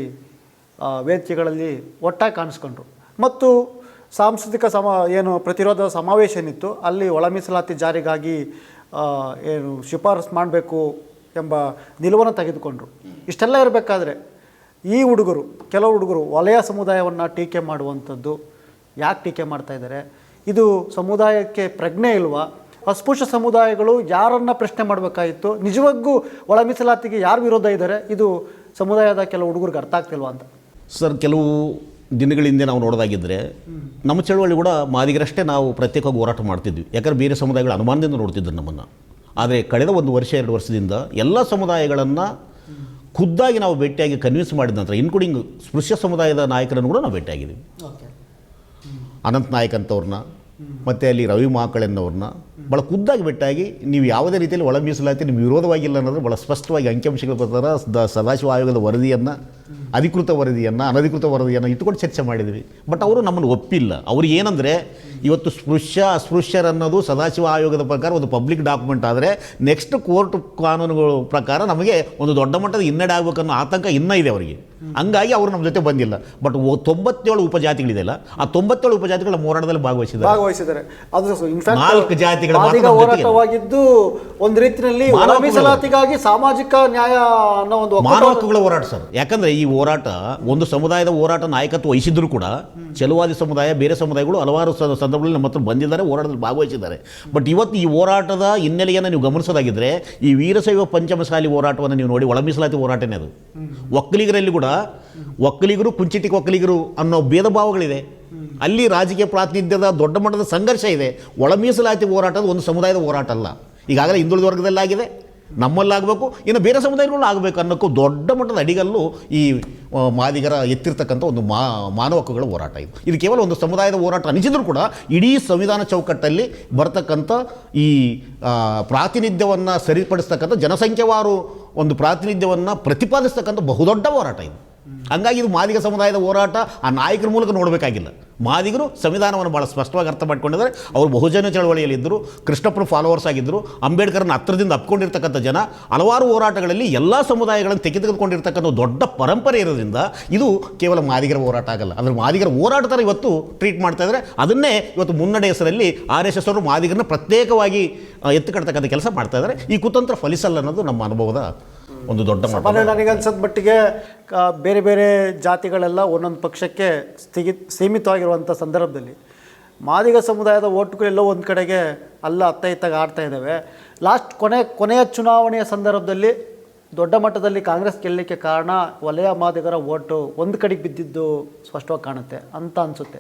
ವೇದಿಕೆಗಳಲ್ಲಿ ಒಟ್ಟಾಗಿ ಕಾಣಿಸ್ಕೊಂಡ್ರು. ಮತ್ತು ಸಾಂಸ್ಕೃತಿಕ ಸಮ ಏನು ಪ್ರತಿರೋಧ ಸಮಾವೇಶ ಏನಿತ್ತು ಅಲ್ಲಿ ಒಳ ಮೀಸಲಾತಿ ಜಾರಿಗಾಗಿ ಏನು ಶಿಫಾರಸು ಮಾಡಬೇಕು ಎಂಬ ನಿಲುವನ್ನು ತೆಗೆದುಕೊಂಡರು. ಇಷ್ಟೆಲ್ಲ ಇರಬೇಕಾದ್ರೆ ಈ ಹುಡುಗರು ಕೆಲವು ಹುಡುಗರು ವಲಯ ಸಮುದಾಯವನ್ನು ಟೀಕೆ ಮಾಡುವಂಥದ್ದು ಯಾಕೆ ಟೀಕೆ ಮಾಡ್ತಾ ಇದ್ದಾರೆ ಇದು ಸಮುದಾಯಕ್ಕೆ ಪ್ರಜ್ಞೆ ಇಲ್ವಾ? ಅಸ್ಪೃಶ್ಯ ಸಮುದಾಯಗಳು ಯಾರನ್ನು ಪ್ರಶ್ನೆ ಮಾಡಬೇಕಾಗಿತ್ತು? ನಿಜವಾಗೂ ಒಳ ಮೀಸಲಾತಿಗೆ ಯಾರು ವಿರೋಧ ಇದ್ದಾರೆ ಇದು ಸಮುದಾಯದ ಕೆಲವು ಹುಡುಗರಿಗೆ ಅರ್ಥ ಆಗ್ತಿಲ್ವಾ ಅಂತ. ಸರ್ ಕೆಲವು ದಿನಗಳ ಹಿಂದೆ ನಾವು ನೋಡೋದಾಗಿದ್ದರೆ ನಮ್ಮ ಚಳುವಳಿ ಕೂಡ ಮಾದಿಗರಷ್ಟೇ ನಾವು ಪ್ರತ್ಯೇಕವಾಗಿ ಹೋರಾಟ ಮಾಡ್ತಿದ್ವಿ. ಯಾಕಂದ್ರೆ ಬೇರೆ ಸಮುದಾಯಗಳು ಅನುಮಾನದಿಂದ ನೋಡ್ತಿದ್ರು ನಮ್ಮನ್ನು. ಆದರೆ ಕಳೆದ ಒಂದು ವರ್ಷ ಎರಡು ವರ್ಷದಿಂದ ಎಲ್ಲ ಸಮುದಾಯಗಳನ್ನು ಖುದ್ದಾಗಿ ನಾವು ಭೇಟಿಯಾಗಿ ಕನ್ವಿನ್ಸ್ ಮಾಡಿದ ನಂತರ ಇನ್ಕ್ಲೂಡಿಂಗ್ ಸ್ಪೃಶ್ಯ ಸಮುದಾಯದ ನಾಯಕರನ್ನು ಕೂಡ ನಾವು ಭೇಟಿಯಾಗಿದ್ದೀವಿ. ಅನಂತ್ ನಾಯಕ್ ಅಂತವ್ರನ್ನ ಮತ್ತು ಅಲ್ಲಿ ರವಿ ಮಾಕಳೆನ್ನವ್ರನ್ನ ಭಾಳ ಖುದ್ದಾಗಿ ಭೇಟಿಯಾಗಿ ನೀವು ಯಾವುದೇ ರೀತಿಯಲ್ಲಿ ಒಳ ಮೀಸಲಾತಿ ನಿಮ್ಮ ವಿರೋಧವಾಗಿಲ್ಲ ಅನ್ನೋದು ಭಾಳ ಸ್ಪಷ್ಟವಾಗಿ ಅಂಕಿಅಂಶಗಳ ಪ್ರಕಾರ ದ ಸದಾಶಿವ ಆಯೋಗದ ವರದಿಯನ್ನು ಅಧಿಕೃತ ವರದಿಯನ್ನು ಅನಧಿಕೃತ ವರದಿಯನ್ನು ಇಟ್ಟುಕೊಂಡು ಚರ್ಚೆ ಮಾಡಿದ್ವಿ. ಬಟ್ ಅವರು ನಮ್ಮನ್ನು ಒಪ್ಪಿಲ್ಲ. ಅವ್ರು ಏನಂದರೆ ಇವತ್ತು ಸ್ಪೃಶ್ಯ ಅನ್ನೋದು ಸದಾಶಿವ ಆಯೋಗದ ಪ್ರಕಾರ ಒಂದು ಪಬ್ಲಿಕ್ ಡಾಕ್ಯುಮೆಂಟ್ ಆದರೆ ನೆಕ್ಸ್ಟ್ ಕೋರ್ಟ್ ಕಾನೂನುಗಳ ಪ್ರಕಾರ ನಮಗೆ ಒಂದು ದೊಡ್ಡ ಮಟ್ಟದ ಹಿನ್ನಡೆ ಆಗಬೇಕನ್ನೋ ಆತಂಕ ಇನ್ನೂ ಇದೆ ಅವರಿಗೆ. ಹಂಗಾಗಿ ಅವರು ನಮ್ಮ ಜೊತೆ ಬಂದಿಲ್ಲ. ಬಟ್ ತೊಂಬತ್ತೇಳು ಉಪಜಾತಿಗಳಿದೆಯಲ್ಲ ಆ ತೊಂಬತ್ತೇಳು ಉಪಜಾತಿಗಳ ಹೋರಾಟದಲ್ಲಿ ಭಾಗವಹಿಸಿದ್ದಾರೆ. ಭಾಗವಹಿಸಿದ್ದಾರೆ. ಅದು ನಾಲ್ಕು ಜಾತಿಗಳ ಹೋರಾಟವಾಗಿದ್ದು ಒಂದು ರೀತಿಯಲ್ಲಿ ಮೀಸಲಾತಿಗಾಗಿ ಸಾಮಾಜಿಕ ನ್ಯಾಯ ಅನ್ನೋ ಒಂದು ಮಾನವ ಹಕ್ಕುಗಳ ಹೋರಾಟ ಸರ್. ಯಾಕಂದ್ರೆ ಈ ಹೋರಾಟ ಒಂದು ಸಮುದಾಯದ ಹೋರಾಟ ನಾಯಕತ್ವ ವಹಿಸಿದ್ರು ಕೂಡ ಚಲುವಾದಿ ಸಮುದಾಯ ಬೇರೆ ಸಮುದಾಯಗಳು ಹಲವಾರು ಸ- ಸಂದರ್ಭಗಳಲ್ಲಿ ನಮ್ಮ ಹತ್ರ ಬಂದಿದ್ದಾರೆ, ಹೋರಾಟದಲ್ಲಿ ಭಾಗವಹಿಸಿದ್ದಾರೆ. ಬಟ್ ಇವತ್ತು ಈ ಹೋರಾಟದ ಹಿನ್ನೆಲೆಯನ್ನು ನೀವು ಗಮನಿಸೋದಾಗಿದ್ದರೆ ಈ ವೀರಶೈವ ಪಂಚಮಸಾಲಿ ಹೋರಾಟವನ್ನು ನೀವು ನೋಡಿ, ಒಳಮೀಸಲಾತಿ ಹೋರಾಟನೇ ಅದು. ಒಕ್ಕಲಿಗರಲ್ಲಿ ಕೂಡ, ಒಕ್ಕಲಿಗರು ಕುಂಚಿಟಿಕ್ ಒಕ್ಕಲಿಗರು ಅನ್ನೋ ಭೇದ ಭಾವಗಳಿದೆ ಅಲ್ಲಿ ರಾಜಕೀಯ ಪ್ರಾತಿನಿಧ್ಯದ ದೊಡ್ಡ ಮಟ್ಟದ ಸಂಘರ್ಷ ಇದೆ. ಒಳಮೀಸಲಾತಿ ಹೋರಾಟದ ಒಂದು ಸಮುದಾಯದ ಹೋರಾಟ ಅಲ್ಲ. ಈಗಾಗಲೇ ಹಿಂದುಳಿದ ವರ್ಗದಲ್ಲಾಗಿದೆ. ನಮ್ಮಲ್ಲಾಗಬೇಕು, ಇನ್ನು ಬೇರೆ ಸಮುದಾಯಗಳು ಆಗಬೇಕು ಅನ್ನೋಕ್ಕೂ ದೊಡ್ಡ ಮಟ್ಟದ ಅಡಿಗಲ್ಲು ಈ ಮಾದಿಗರ ಎತ್ತಿರ್ತಕ್ಕಂಥ ಒಂದು ಮಾ, ಮಾನವ ಹಕ್ಕುಗಳ ಹೋರಾಟ ಇದು. ಇದು ಕೇವಲ ಒಂದು ಸಮುದಾಯದ ಹೋರಾಟ ಅನಿಸಿದ್ರು ಕೂಡ ಇಡೀ ಸಂವಿಧಾನ ಚೌಕಟ್ಟಲ್ಲಿ ಬರ್ತಕ್ಕಂಥ ಈ ಪ್ರಾತಿನಿಧ್ಯವನ್ನು ಸರಿಪಡಿಸ್ತಕ್ಕಂಥ ಜನಸಂಖ್ಯೆವಾರು ಒಂದು ಪ್ರಾತಿನಿಧ್ಯವನ್ನು ಪ್ರತಿಪಾದಿಸ್ತಕ್ಕಂಥ ಬಹುದೊಡ್ಡ ಹೋರಾಟ ಇದು. ಹಂಗಾಗಿ ಇದು ಮಾದಿಗ ಸಮುದಾಯದ ಹೋರಾಟ ಆ ನಾಯಕರ ಮೂಲಕ ನೋಡಬೇಕಾಗಿಲ್ಲ. ಮಾದಿಗರು ಸಂವಿಧಾನವನ್ನು ಭಾಳ ಸ್ಪಷ್ಟವಾಗಿ ಅರ್ಥ ಮಾಡ್ಕೊಂಡಿದ್ದಾರೆ. ಅವರು ಬಹುಜನ ಚಳವಳಿಯಲ್ಲಿದ್ದರು ಕೃಷ್ಣಪ್ಪನ ಫಾಲೋವರ್ಸ್ ಆಗಿದ್ದರು, ಅಂಬೇಡ್ಕರ್ನ ಹತ್ರದಿಂದ ಅಪ್ಕೊಂಡಿರ್ತಕ್ಕಂಥ ಜನ, ಹಲವಾರು ಹೋರಾಟಗಳಲ್ಲಿ ಎಲ್ಲ ಸಮುದಾಯಗಳನ್ನು ತೆಗೆ ತೆಗೆದುಕೊಂಡಿರ್ತಕ್ಕಂಥ ದೊಡ್ಡ ಪರಂಪರೆ ಇರೋದ್ರಿಂದ ಇದು ಕೇವಲ ಮಾದಿಗರ ಹೋರಾಟ ಆಗಲ್ಲ. ಅಂದರೆ ಮಾದಿಗರ ಹೋರಾಟ ಥರ ಇವತ್ತು ಟ್ರೀಟ್ ಮಾಡ್ತಾ ಇದ್ದಾರೆ. ಅದನ್ನೇ ಇವತ್ತು ಮುನ್ನಡೆ ಹೆಸರಲ್ಲಿ ಆರ್ ಎಸ್ ಎಸ್ ಅವರು ಮಾದಿಗರನ್ನ ಪ್ರತ್ಯೇಕವಾಗಿ ಎತ್ತು ಕೆಲಸ ಮಾಡ್ತಾ ಇದ್ದಾರೆ. ಈ ಕುತಂತ್ರ ಫಲಿಸಲ್ಲ ಅನ್ನೋದು ನಮ್ಮ ಅನುಭವದ ಒಂದು ದೊಡ್ಡ ನನಗೆ ಸಾಮಾನ್ಯ ನನಗನ್ಸದ ಮಟ್ಟಿಗೆ ಬೇರೆ ಬೇರೆ ಜಾತಿಗಳೆಲ್ಲ ಒಂದೊಂದು ಪಕ್ಷಕ್ಕೆ ಸ್ಥಿಗಿ ಸೀಮಿತವಾಗಿರುವಂಥ ಸಂದರ್ಭದಲ್ಲಿ. ಮಾದಿಗ ಸಮುದಾಯದ ಓಟ್ಗಳೆಲ್ಲೋ ಒಂದು ಕಡೆಗೆ ಅಲ್ಲ ಅತ್ತ ಇತ್ತಾಗ ಆಡ್ತಾ ಇದ್ದಾವೆ ಲಾಸ್ಟ್ ಕೊನೆ ಕೊನೆಯ ಚುನಾವಣೆಯ ಸಂದರ್ಭದಲ್ಲಿ ದೊಡ್ಡ ಮಟ್ಟದಲ್ಲಿ ಕಾಂಗ್ರೆಸ್ ಗೆಲ್ಲಲಿಕ್ಕೆ ಕಾರಣ ವಲಯ ಮಾದಿಗರ ಓಟು ಒಂದು ಕಡೆಗೆ ಬಿದ್ದಿದ್ದು ಸ್ಪಷ್ಟವಾಗಿ ಕಾಣುತ್ತೆ ಅಂತ ಅನ್ಸುತ್ತೆ.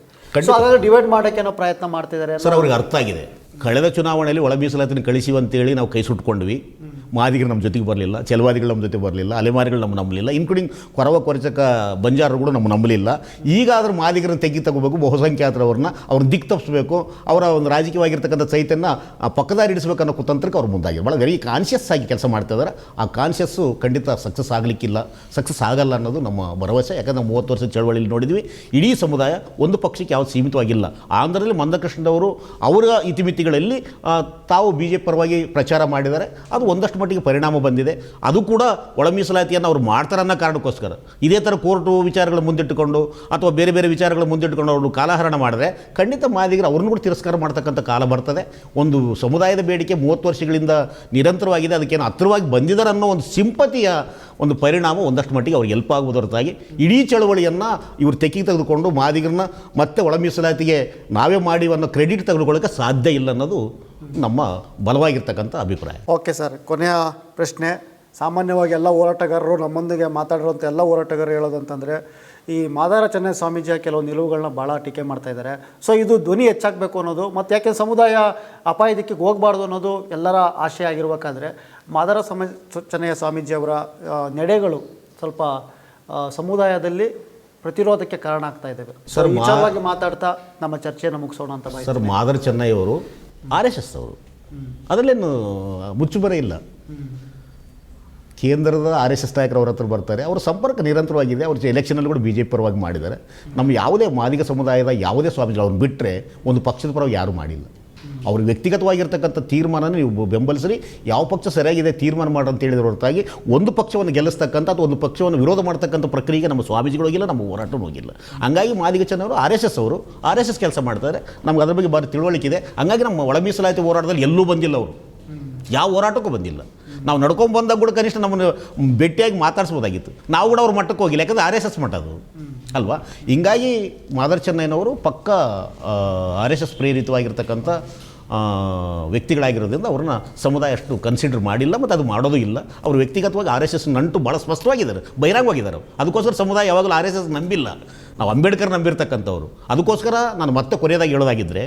ಹಾಗಾಗಿ ಡಿವೈಡ್ ಮಾಡೋಕ್ಕೆ ಏನೋ ಪ್ರಯತ್ನ ಮಾಡ್ತಿದ್ದಾರೆ ಸರ್ ಅವ್ರಿಗೆ ಅರ್ಥ ಆಗಿದೆ. ಕಳೆದ ಚುನಾವಣೆಯಲ್ಲಿ ಒಳ ಮೀಸಲಾತಿನ ಕಳಿಸಿವಂತೇಳಿ ನಾವು ಕೈ ಸುಟ್ಕೊಂಡ್ವಿ. ಮಾದಿಗರು ನಮ್ಮ ಜೊತೆಗೆ ಬರಲಿಲ್ಲ ಚೆಲುವಾದಿಗಳು ನಮ್ಮ ಜೊತೆ ಬರಲಿಲ್ಲ, ಅಲೆಮಾರಿಗಳು ನಮ್ಮ ನಂಬಲಿಲ್ಲ ಇನ್ಕ್ಲೂಡಿಂಗ್ ಕೊರವ ಕೊರಚಕ ಬಂಜಾರರು ಕೂಡ ನಮ್ಮ ನಂಬಲಿಲ್ಲ. ಈಗಾದರೂ ಮಾದಿಗರನ್ನು ತೆಗಿ ತಗೋಬೇಕು, ಬಹುಸಂಖ್ಯಾತರವ್ರನ್ನ ಅವ್ರನ್ನ ದಿಕ್ಕು ತಪ್ಪಿಸ್ಬೇಕು ಅವರ ಒಂದು ರಾಜಕೀಯವಾಗಿರ್ತಕ್ಕಂಥ ಚೈತನ್ಯ ಆ ಪಕ್ಕದಾರಿ ಅನ್ನೋ ಕುತಂತ್ರಕ್ಕೆ ಅವ್ರು ಮುಂದಾಗಿದೆ ಭಾಳ ವೆರಿ ಕಾನ್ಷಿಯಸ್ ಆಗಿ ಕೆಲಸ ಮಾಡ್ತಾ ಇದ್ದಾರೆ ಆ ಕಾನ್ಷಿಯಸ್ಸು ಖಂಡಿತ ಸಕ್ಸಸ್ ಆಗಲಿಕ್ಕಿಲ್ಲ ಸಕ್ಸಸ್ ಆಗಲ್ಲ ಅನ್ನೋದು ನಮ್ಮ ಭರವಸೆ. ಯಾಕಂದ್ರೆ ಮೂವತ್ತು ವರ್ಷದ ಚಳವಳಿಯಲ್ಲಿ ನೋಡಿದ್ವಿ, ಇಡೀ ಸಮುದಾಯ ಒಂದು ಪಕ್ಷಕ್ಕೆ ಯಾವ ಸೀಮಿತವಾಗಿಲ್ಲ. ಆಂಧ್ರದಲ್ಲಿ ಮಂದಕೃಷ್ಣದವರು ಅವರ ಇತಿಮಿತಿಗಳಲ್ಲಿ ತಾವು ಬಿ ಜೆ ಪರವಾಗಿ ಪ್ರಚಾರ ಮಾಡಿದ್ದಾರೆ. ಅದು ಒಂದಷ್ಟು ಮಟ್ಟಿಗೆ ಪರಿಣಾಮ ಬಂದಿದೆ. ಅದು ಕೂಡ ಒಳ ಮೀಸಲಾತಿಯನ್ನು ಅವ್ರು ಮಾಡ್ತಾರೆ ಅನ್ನೋ ಕಾರಣಕ್ಕೋಸ್ಕರ. ಇದೇ ಥರ ಕೋರ್ಟು ವಿಚಾರಗಳ ಮುಂದಿಟ್ಟುಕೊಂಡು ಅಥವಾ ಬೇರೆ ಬೇರೆ ವಿಚಾರಗಳ ಮುಂದಿಟ್ಟುಕೊಂಡು ಅವರು ಕಾಲಹರಣ ಮಾಡಿದ್ರೆ ಖಂಡಿತ ಮಾದಿಗರು ಅವ್ರನ್ನೂ ಕೂಡ ತಿರಸ್ಕಾರ ಮಾಡ್ತಕ್ಕಂಥ ಕಾಲ ಬರ್ತದೆ. ಒಂದು ಸಮುದಾಯದ ಬೇಡಿಕೆ ಮೂವತ್ತು ವರ್ಷಗಳಿಂದ ನಿರಂತರವಾಗಿದೆ. ಅದಕ್ಕೇನು ಹತ್ತಿರವಾಗಿ ಬಂದಿದ್ದಾರೆ ಅನ್ನೋ ಒಂದು ಸಿಂಪತಿಯ ಒಂದು ಪರಿಣಾಮ ಒಂದಷ್ಟು ಮಟ್ಟಿಗೆ ಅವ್ರಿಗೆ ಹೆಲ್ಪ್ ಆಗುವುದು ಹೊರತಾಗಿ ಇಡೀ ಚಳವಳಿಯನ್ನು ಇವರು ತೆಕ್ಕಿ ತೆಗೆದುಕೊಂಡು ಮಾದಿಗರನ್ನ ಮತ್ತೆ ಒಳ ಮೀಸಲಾತಿಗೆ ನಾವೇ ಮಾಡಿ ಅನ್ನೋ ಕ್ರೆಡಿಟ್ ತೆಗೆದುಕೊಳ್ಳೋಕ್ಕೆ ಸಾಧ್ಯ ಇಲ್ಲ ಅನ್ನೋದು ನಮ್ಮ ಬಲವಾಗಿರ್ತಕ್ಕಂಥ ಅಭಿಪ್ರಾಯ. ಓಕೆ ಸರ್ ಕೊನೆಯ ಪ್ರಶ್ನೆ. ಸಾಮಾನ್ಯವಾಗಿ ಎಲ್ಲ ಹೋರಾಟಗಾರರು ನಮ್ಮೊಂದಿಗೆ ಮಾತಾಡಿರುವಂಥ ಎಲ್ಲ ಹೋರಾಟಗಾರರು ಹೇಳೋದಂತಂದರೆ ಈ ಮಾದಾರ ಚೆನ್ನೈ ಸ್ವಾಮೀಜಿಯ ಕೆಲವು ನಿಲುವುಗಳನ್ನ ಭಾಳ ಟೀಕೆ ಮಾಡ್ತಾ ಇದ್ದಾರೆ. ಸೊ ಇದು ಧ್ವನಿ ಹೆಚ್ಚಾಗಬೇಕು ಅನ್ನೋದು ಮತ್ತು ಯಾಕೆ ಸಮುದಾಯ ಅಪಾಯ ದಿಕ್ಕಿಗೆ ಹೋಗಬಾರ್ದು ಅನ್ನೋದು ಎಲ್ಲರ ಆಶೆ ಆಗಿರ್ಬೇಕಾದ್ರೆ ಮಾದಾರ ಸಮ ಚೆನ್ನಯ್ಯ ಸ್ವಾಮೀಜಿಯವರ ನಡೆಗಳು ಸ್ವಲ್ಪ ಸಮುದಾಯದಲ್ಲಿ ಪ್ರತಿರೋಧಕ್ಕೆ ಕಾರಣ ಆಗ್ತಾ ಇದ್ದಾವೆ. ಸರ್, ವಿಚಾರವಾಗಿ ಮಾತಾಡ್ತಾ ನಮ್ಮ ಚರ್ಚೆಯನ್ನು ಮುಗಿಸೋಣ ಅಂತ. ಸರ್ ಮಾದರ ಚೆನ್ನಯ್ಯವರು ಆರ್ ಎಸ್ ಎಸ್ ಅವರು. ಅದರಲ್ಲೇನು ಮುಚ್ಚುಮರೆ ಇಲ್ಲ. ಕೇಂದ್ರದ ಆರ್ ಎಸ್ ಎಸ್ ನಾಯಕರು ಅವ್ರ ಹತ್ರ ಬರ್ತಾರೆ. ಅವರ ಸಂಪರ್ಕ ನಿರಂತರವಾಗಿದೆ. ಅವ್ರ ಎಲೆಕ್ಷನಲ್ಲಿ ಕೂಡ ಬಿ ಜೆ ಪಿ ಪರವಾಗಿ ಮಾಡಿದ್ದಾರೆ. ನಮ್ಮ ಯಾವುದೇ ಮಾದಿಗ ಸಮುದಾಯದ ಯಾವುದೇ ಸ್ವಾಮೀಜಿ ಅವ್ರನ್ನ ಬಿಟ್ಟರೆ ಒಂದು ಪಕ್ಷದ ಪರವಾಗಿ ಯಾರೂ ಮಾಡಿಲ್ಲ. ಅವ್ರಿಗೆ ವ್ಯಕ್ತಿಗತವಾಗಿರ್ತಕ್ಕಂಥ ತೀರ್ಮಾನನ ನೀವು ಬೆಂಬಲಿಸ್ರಿ. ಯಾವ ಪಕ್ಷ ಸರಿಯಾಗಿದೆ ತೀರ್ಮಾನ ಮಾಡಿ ಅಂತ ಹೇಳಿದ್ರ ಹೊರತಾಗಿ ಒಂದು ಪಕ್ಷವನ್ನು ಗೆಲ್ಲಿಸ್ತಕ್ಕಂಥ ಅಥವಾ ಒಂದು ಪಕ್ಷವನ್ನು ವಿರೋಧ ಮಾಡ್ತಕ್ಕಂಥ ಪ್ರಕ್ರಿಯೆಗೆ ನಮ್ಮ ಸ್ವಾಮೀಜಿಗಳು ಹೋಗಿಲ್ಲ, ನಮ್ಮ ಹೋರಾಟವೂ ಹೋಗಿಲ್ಲ. ಹಂಗಾಗಿ ಮಾದಿಗಚನವರು ಆರ್ ಎಸ್ ಎಸ್ ಅವರು ಆರ್ ಎಸ್ ಎಸ್ ಕೆಲಸ ಮಾಡ್ತಾರೆ. ನಮ್ಗೆ ಅದ್ರ ಬಗ್ಗೆ ಭಾರಿ ತಿಳುವಳಿಕೆ ಇದೆ. ಹಂಗಾಗಿ ನಮ್ಮ ಒಳ ಮೀಸಲಾತಿ ಹೋರಾಟದಲ್ಲಿ ಎಲ್ಲೂ ಬಂದಿಲ್ಲ ಅವರು. ಯಾವ ಹೋರಾಟಕ್ಕೂ ಬಂದಿಲ್ಲ. ನಾವು ನಡ್ಕೊಂಡು ಬಂದಾಗ ಕೂಡ ಕನಿಷ್ಠ ನಮ್ಮನ್ನು ಭೇಟಿಯಾಗಿ ಮಾತಾಡ್ಸ್ಬೋದಾಗಿತ್ತು. ನಾವು ಕೂಡ ಅವ್ರ ಮಟ್ಟಕ್ಕೆ ಹೋಗಿಲ್ಲ. ಯಾಕಂದರೆ ಆರ್ ಎಸ್ ಎಸ್ ಮಟ್ಟ ಅದು. ಅಲ್ವಾ? ಹಿಂಗಾಗಿ ಮಾದರ್ ಚೆನ್ನೈನವರು ಪಕ್ಕ ಆರ್ ಎಸ್ ಎಸ್ ಪ್ರೇರಿತವಾಗಿರ್ತಕ್ಕಂಥ ವ್ಯಕ್ತಿಗಳಾಗಿರೋದ್ರಿಂದ ಅವ್ರನ್ನ ಸಮುದಾಯ ಅಷ್ಟು ಕನ್ಸಿಡರ್ ಮಾಡಿಲ್ಲ ಮತ್ತು ಅದು ಮಾಡೋದು ಇಲ್ಲ. ಅವರು ವ್ಯಕ್ತಿಗತವಾಗಿ ಆರ್ ಎಸ್ ಎಸ್ ನಂಟು ಭಾಳ ಸ್ಪಷ್ಟವಾಗಿದ್ದಾರೆ, ಬಹಿರಂಗವಾಗಿದ್ದಾರೆ. ಅದಕ್ಕೋಸ್ಕರ ಸಮುದಾಯ ಯಾವಾಗಲೂ ಆರ್ ಎಸ್ ಎಸ್ ನಂಬಿಲ್ಲ. ನಾವು ಅಂಬೇಡ್ಕರ್ ನಂಬಿರ್ತಕ್ಕಂಥವ್ರು. ಅದಕ್ಕೋಸ್ಕರ ನಾನು ಮತ್ತೆ ಕೊನೆಯದಾಗಿ ಹೇಳೋದಾಗಿದ್ದರೆ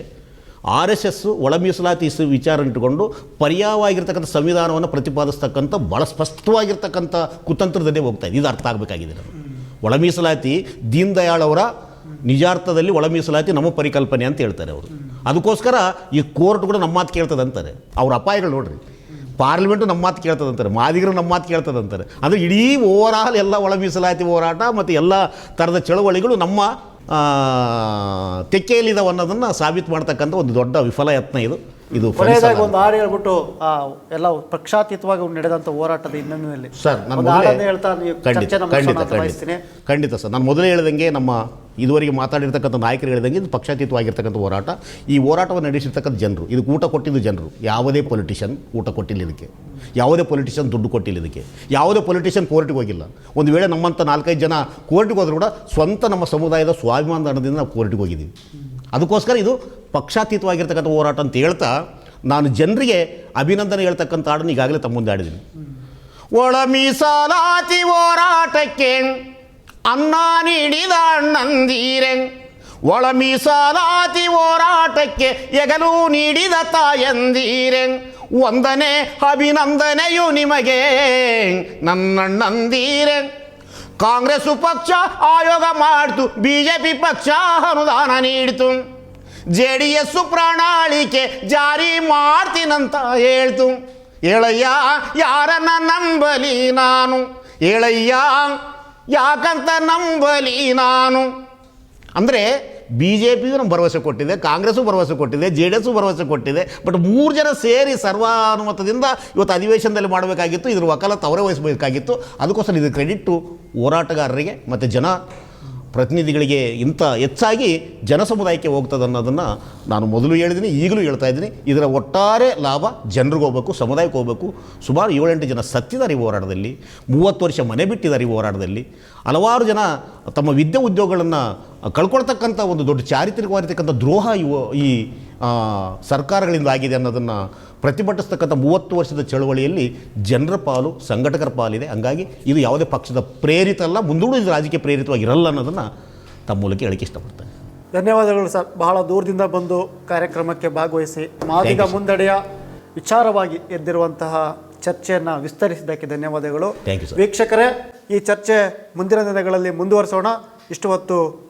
ಆರ್ ಎಸ್ ಎಸ್ ಒಳ ಮೀಸಲಾತಿ ವಿಚಾರ ಇಟ್ಟುಕೊಂಡು ಪರ್ಯಾಯವಾಗಿರ್ತಕ್ಕಂಥ ಸಂವಿಧಾನವನ್ನು ಪ್ರತಿಪಾದಿಸ್ತಕ್ಕಂಥ ಭಾಳ ಸ್ಪಷ್ಟವಾಗಿರ್ತಕ್ಕಂಥ ಕುತಂತ್ರದಲ್ಲೇ ಹೋಗ್ತಾ ಇದೆ. ಇದು ಅರ್ಥ ಆಗಬೇಕಾಗಿದೆ ಒಳ ಮೀಸಲಾತಿ ದೀನ್ ದಯಾಳ್ ಅವರ ನಿಜಾರ್ಥದಲ್ಲಿ ಒಳ ಮೀಸಲಾತಿ ನಮ್ಮ ಪರಿಕಲ್ಪನೆ ಅಂತ ಹೇಳ್ತಾರೆ ಅವರು. ಅದಕ್ಕೋಸ್ಕರ ಈ ಕೋರ್ಟ್ ಕೂಡ ನಮ್ಮ ಮಾತು ಕೇಳ್ತದೆ ಅಂತಾರೆ ಅವ್ರ ಅಪಾಯಗಳು ನೋಡ್ರಿ. ಪಾರ್ಲಿಮೆಂಟು ನಮ್ಮ ಮಾತು ಕೇಳ್ತದಂತಾರೆ. ಮಾದಿಗರು ನಮ್ಮ ಮಾತು ಕೇಳ್ತದಂತಾರೆ. ಅದು ಇಡೀ ಓವರ್ ಆಲ್ ಎಲ್ಲ ಒಳ ಮೀಸಲಾತಿ ಹೋರಾಟ ಮತ್ತು ಎಲ್ಲ ಥರದ ಚಳವಳಿಗಳು ನಮ್ಮ ತೆಕ್ಕೆಯಲ್ಲಿದ್ದಾವೆ ಅನ್ನೋದನ್ನು ಸಾಬೀತು ಮಾಡ್ತಕ್ಕಂಥ ಒಂದು ದೊಡ್ಡ ವಿಫಲ ಯತ್ನ ಇದು. ಇದು ಕೊನೆಯದಾಗಿ ಒಂದು ಹಾಡು ಹೇಳ್ಬಿಟ್ಟು ಎಲ್ಲ ಪಕ್ಷಾತೀತವಾಗಿ ನಡೆದಂಥ ಹೋರಾಟದ ಹಿನ್ನೆಲೆಯಲ್ಲಿ ಸರ್ ನಾನು ಹೇಳ್ತಾ ಖಂಡಿತ ಖಂಡಿತ ಖಂಡಿತ. ಖಂಡಿತ ಸರ್ ನಾನು ಮೊದಲೇ ಹೇಳ್ದಂಗೆ ನಮ್ಮ ಇದುವರೆಗೆ ಮಾತಾಡಿರ್ತಕ್ಕಂಥ ನಾಯಕರು ಹೇಳಿದಂಗೆ ಇದು ಪಕ್ಷಾತೀತವಾಗಿರ್ತಕ್ಕಂಥ ಹೋರಾಟ. ಈ ಹೋರಾಟವನ್ನು ನಡೆಸಿರ್ತಕ್ಕಂಥ ಜನರು ಇದಕ್ಕೆ ಊಟ ಕೊಟ್ಟಿದ್ದು ಜನರು. ಯಾವುದೇ ಪೊಲಿಟಿಷಿಯನ್ ಊಟ ಕೊಟ್ಟಿಲ್ಲ ಇದಕ್ಕೆ. ಯಾವುದೇ ಪೊಲಿಟಿಷಿಯನ್ ದುಡ್ಡು ಕೊಟ್ಟಿಲ್ಲ ಇದಕ್ಕೆ. ಯಾವುದೇ ಪೊಲಿಟಿಷಿಯನ್ ಕೋರ್ಟಿಗೆ ಹೋಗಿಲ್ಲ. ಒಂದು ವೇಳೆ ನಮ್ಮಂಥ ನಾಲ್ಕೈದು ಜನ ಕೋರ್ಟಿಗೆ ಹೋದ್ರು ಕೂಡ ಸ್ವಂತ ನಮ್ಮ ಸಮುದಾಯದ ಸ್ವಾಭಿಮಾನದ ಹಣದಿಂದ ನಾವು ಕೋರ್ಟಿಗೆ ಹೋಗಿದ್ದೀವಿ. ಅದಕ್ಕೋಸ್ಕರ ಇದು ಪಕ್ಷಾತೀತವಾಗಿರ್ತಕ್ಕಂಥ ಹೋರಾಟ ಅಂತ ಹೇಳ್ತಾ ನಾನು ಜನರಿಗೆ ಅಭಿನಂದನೆ ಹೇಳ್ತಕ್ಕಂಥ ಹಾಡನ್ನು ಈಗಾಗಲೇ ತಮ್ಮ ಮುಂದೆ ಆಡಿದ್ದೀನಿ ಒಳ ಮೀಸಲಾತಿ ಹೋರಾಟಕ್ಕೆ ಅನ್ನ ನೀಡಿದ ಅಣ್ಣಂದೀರೆ ಒಳ ಮೀಸಲಾತಿ ಹೋರಾಟಕ್ಕೆ ಎಗಲು ನೀಡಿದ ತಾಯಂದೀರೆ ಒಂದನೇ ಅಭಿನಂದನೆಯು ನಿಮಗೆ ನನ್ನಣ್ಣಂದೀರೆ ಕಾಂಗ್ರೆಸ್ ಪಕ್ಷ ಆಯೋಗ ಮಾಡ್ತು ಬಿ ಜೆ ಪಿ ಪಕ್ಷ ಅನುದಾನ ನೀಡಿತು. ಜೆ ಡಿ ಎಸ್ ಪ್ರಣಾಳಿಕೆ ಜಾರಿ ಮಾಡ್ತೀನಂತ ಹೇಳ್ತು. ಹೇಳಯ್ಯ ಯಾರನ್ನ ನಂಬಲಿ ನಾನು? ಹೇಳಯ್ಯ ಯಾಕಂತ ನಂಬಲಿ ನಾನು? ಅಂದರೆ ಬಿ ಜೆ ಪಿಯು ನಮ್ಗೆ ಭರವಸೆ ಕೊಟ್ಟಿದೆ ಕಾಂಗ್ರೆಸ್ಸು ಭರವಸೆ ಕೊಟ್ಟಿದೆ ಜೆ ಡಿ ಎಸ್ಸು ಭರವಸೆ ಕೊಟ್ಟಿದೆ ಬಟ್ ಮೂರು ಜನ ಸೇರಿ ಸರ್ವಾನುಮತದಿಂದ ಇವತ್ತು ಅಧಿವೇಶನದಲ್ಲಿ ಮಾಡಬೇಕಾಗಿತ್ತು, ಇದ್ರ ವಕಾಲತ್ತು ಅವರೇ ವಹಿಸಬೇಕಾಗಿತ್ತು. ಅದಕ್ಕೋಸ್ಕರ ಇದು ಕ್ರೆಡಿಟ್ಟು ಹೋರಾಟಗಾರರಿಗೆ ಮತ್ತು ಜನ ಪ್ರತಿನಿಧಿಗಳಿಗೆ ಇಂಥ ಹೆಚ್ಚಾಗಿ ಜನ ಸಮುದಾಯಕ್ಕೆ ಹೋಗ್ತದೆ ಅನ್ನೋದನ್ನು ನಾನು ಮೊದಲು ಹೇಳಿದ್ದೀನಿ ಈಗಲೂ ಹೇಳ್ತಾ ಇದ್ದೀನಿ. ಇದರ ಒಟ್ಟಾರೆ ಲಾಭ ಜನರಿಗೆ ಹೋಗಬೇಕು, ಸಮುದಾಯಕ್ಕೆ ಹೋಗಬೇಕು. ಸುಮಾರು ಏಳೆಂಟು ಜನ ಸತ್ತಿದ್ದಾರೆ ಈ ಹೋರಾಟದಲ್ಲಿ, ಮೂವತ್ತು ವರ್ಷ ಮನೆ ಬಿಟ್ಟಿದ್ದಾರೆ ಈ ಹೋರಾಟದಲ್ಲಿ. ಹಲವಾರು ಜನ ತಮ್ಮ ವಿದ್ಯೆ ಉದ್ಯೋಗಗಳನ್ನು ಕಳ್ಕೊಳ್ತಕ್ಕಂಥ ಒಂದು ದೊಡ್ಡ ಚಾರಿತ್ರಿಕವಾಗಿರ್ತಕ್ಕಂಥ ದ್ರೋಹ ಇವು ಈ ಸರ್ಕಾರಗಳಿಂದ ಆಗಿದೆ ಅನ್ನೋದನ್ನು ಪ್ರತಿಭಟಿಸ್ತಕ್ಕಂಥ ಮೂವತ್ತು ವರ್ಷದ ಚಳುವಳಿಯಲ್ಲಿ ಜನರ ಪಾಲು ಸಂಘಟಕರ ಪಾಲಿದೆ. ಹಂಗಾಗಿ ಇದು ಯಾವುದೇ ಪಕ್ಷದ ಪ್ರೇರಿತ ಅಲ್ಲ ಮುಂದೂಡಿದ ರಾಜಕೀಯ ಪ್ರೇರಿತವಾಗಿರಲ್ಲ ಅನ್ನೋದನ್ನು ತಮ್ಮ ಮೂಲಕ ಹೇಳಿಕೆ ಇಷ್ಟಪಡ್ತೇನೆ. ಧನ್ಯವಾದಗಳು ಸರ್. ಬಹಳ ದೂರದಿಂದ ಬಂದು ಕಾರ್ಯಕ್ರಮಕ್ಕೆ ಭಾಗವಹಿಸಿ ಮಾದಿಗ. ಮುಂದಡೆಯ ವಿಚಾರವಾಗಿ ಎದ್ದಿರುವಂತಹ ಚರ್ಚೆಯನ್ನು ವಿಸ್ತರಿಸಿದ್ದಕ್ಕೆ ಧನ್ಯವಾದಗಳು. ವೀಕ್ಷಕರೇ ಈ ಚರ್ಚೆ ಮುಂದಿನ ದಿನಗಳಲ್ಲಿ ಮುಂದುವರಿಸೋಣ. ಇಷ್ಟು ಹೊತ್ತು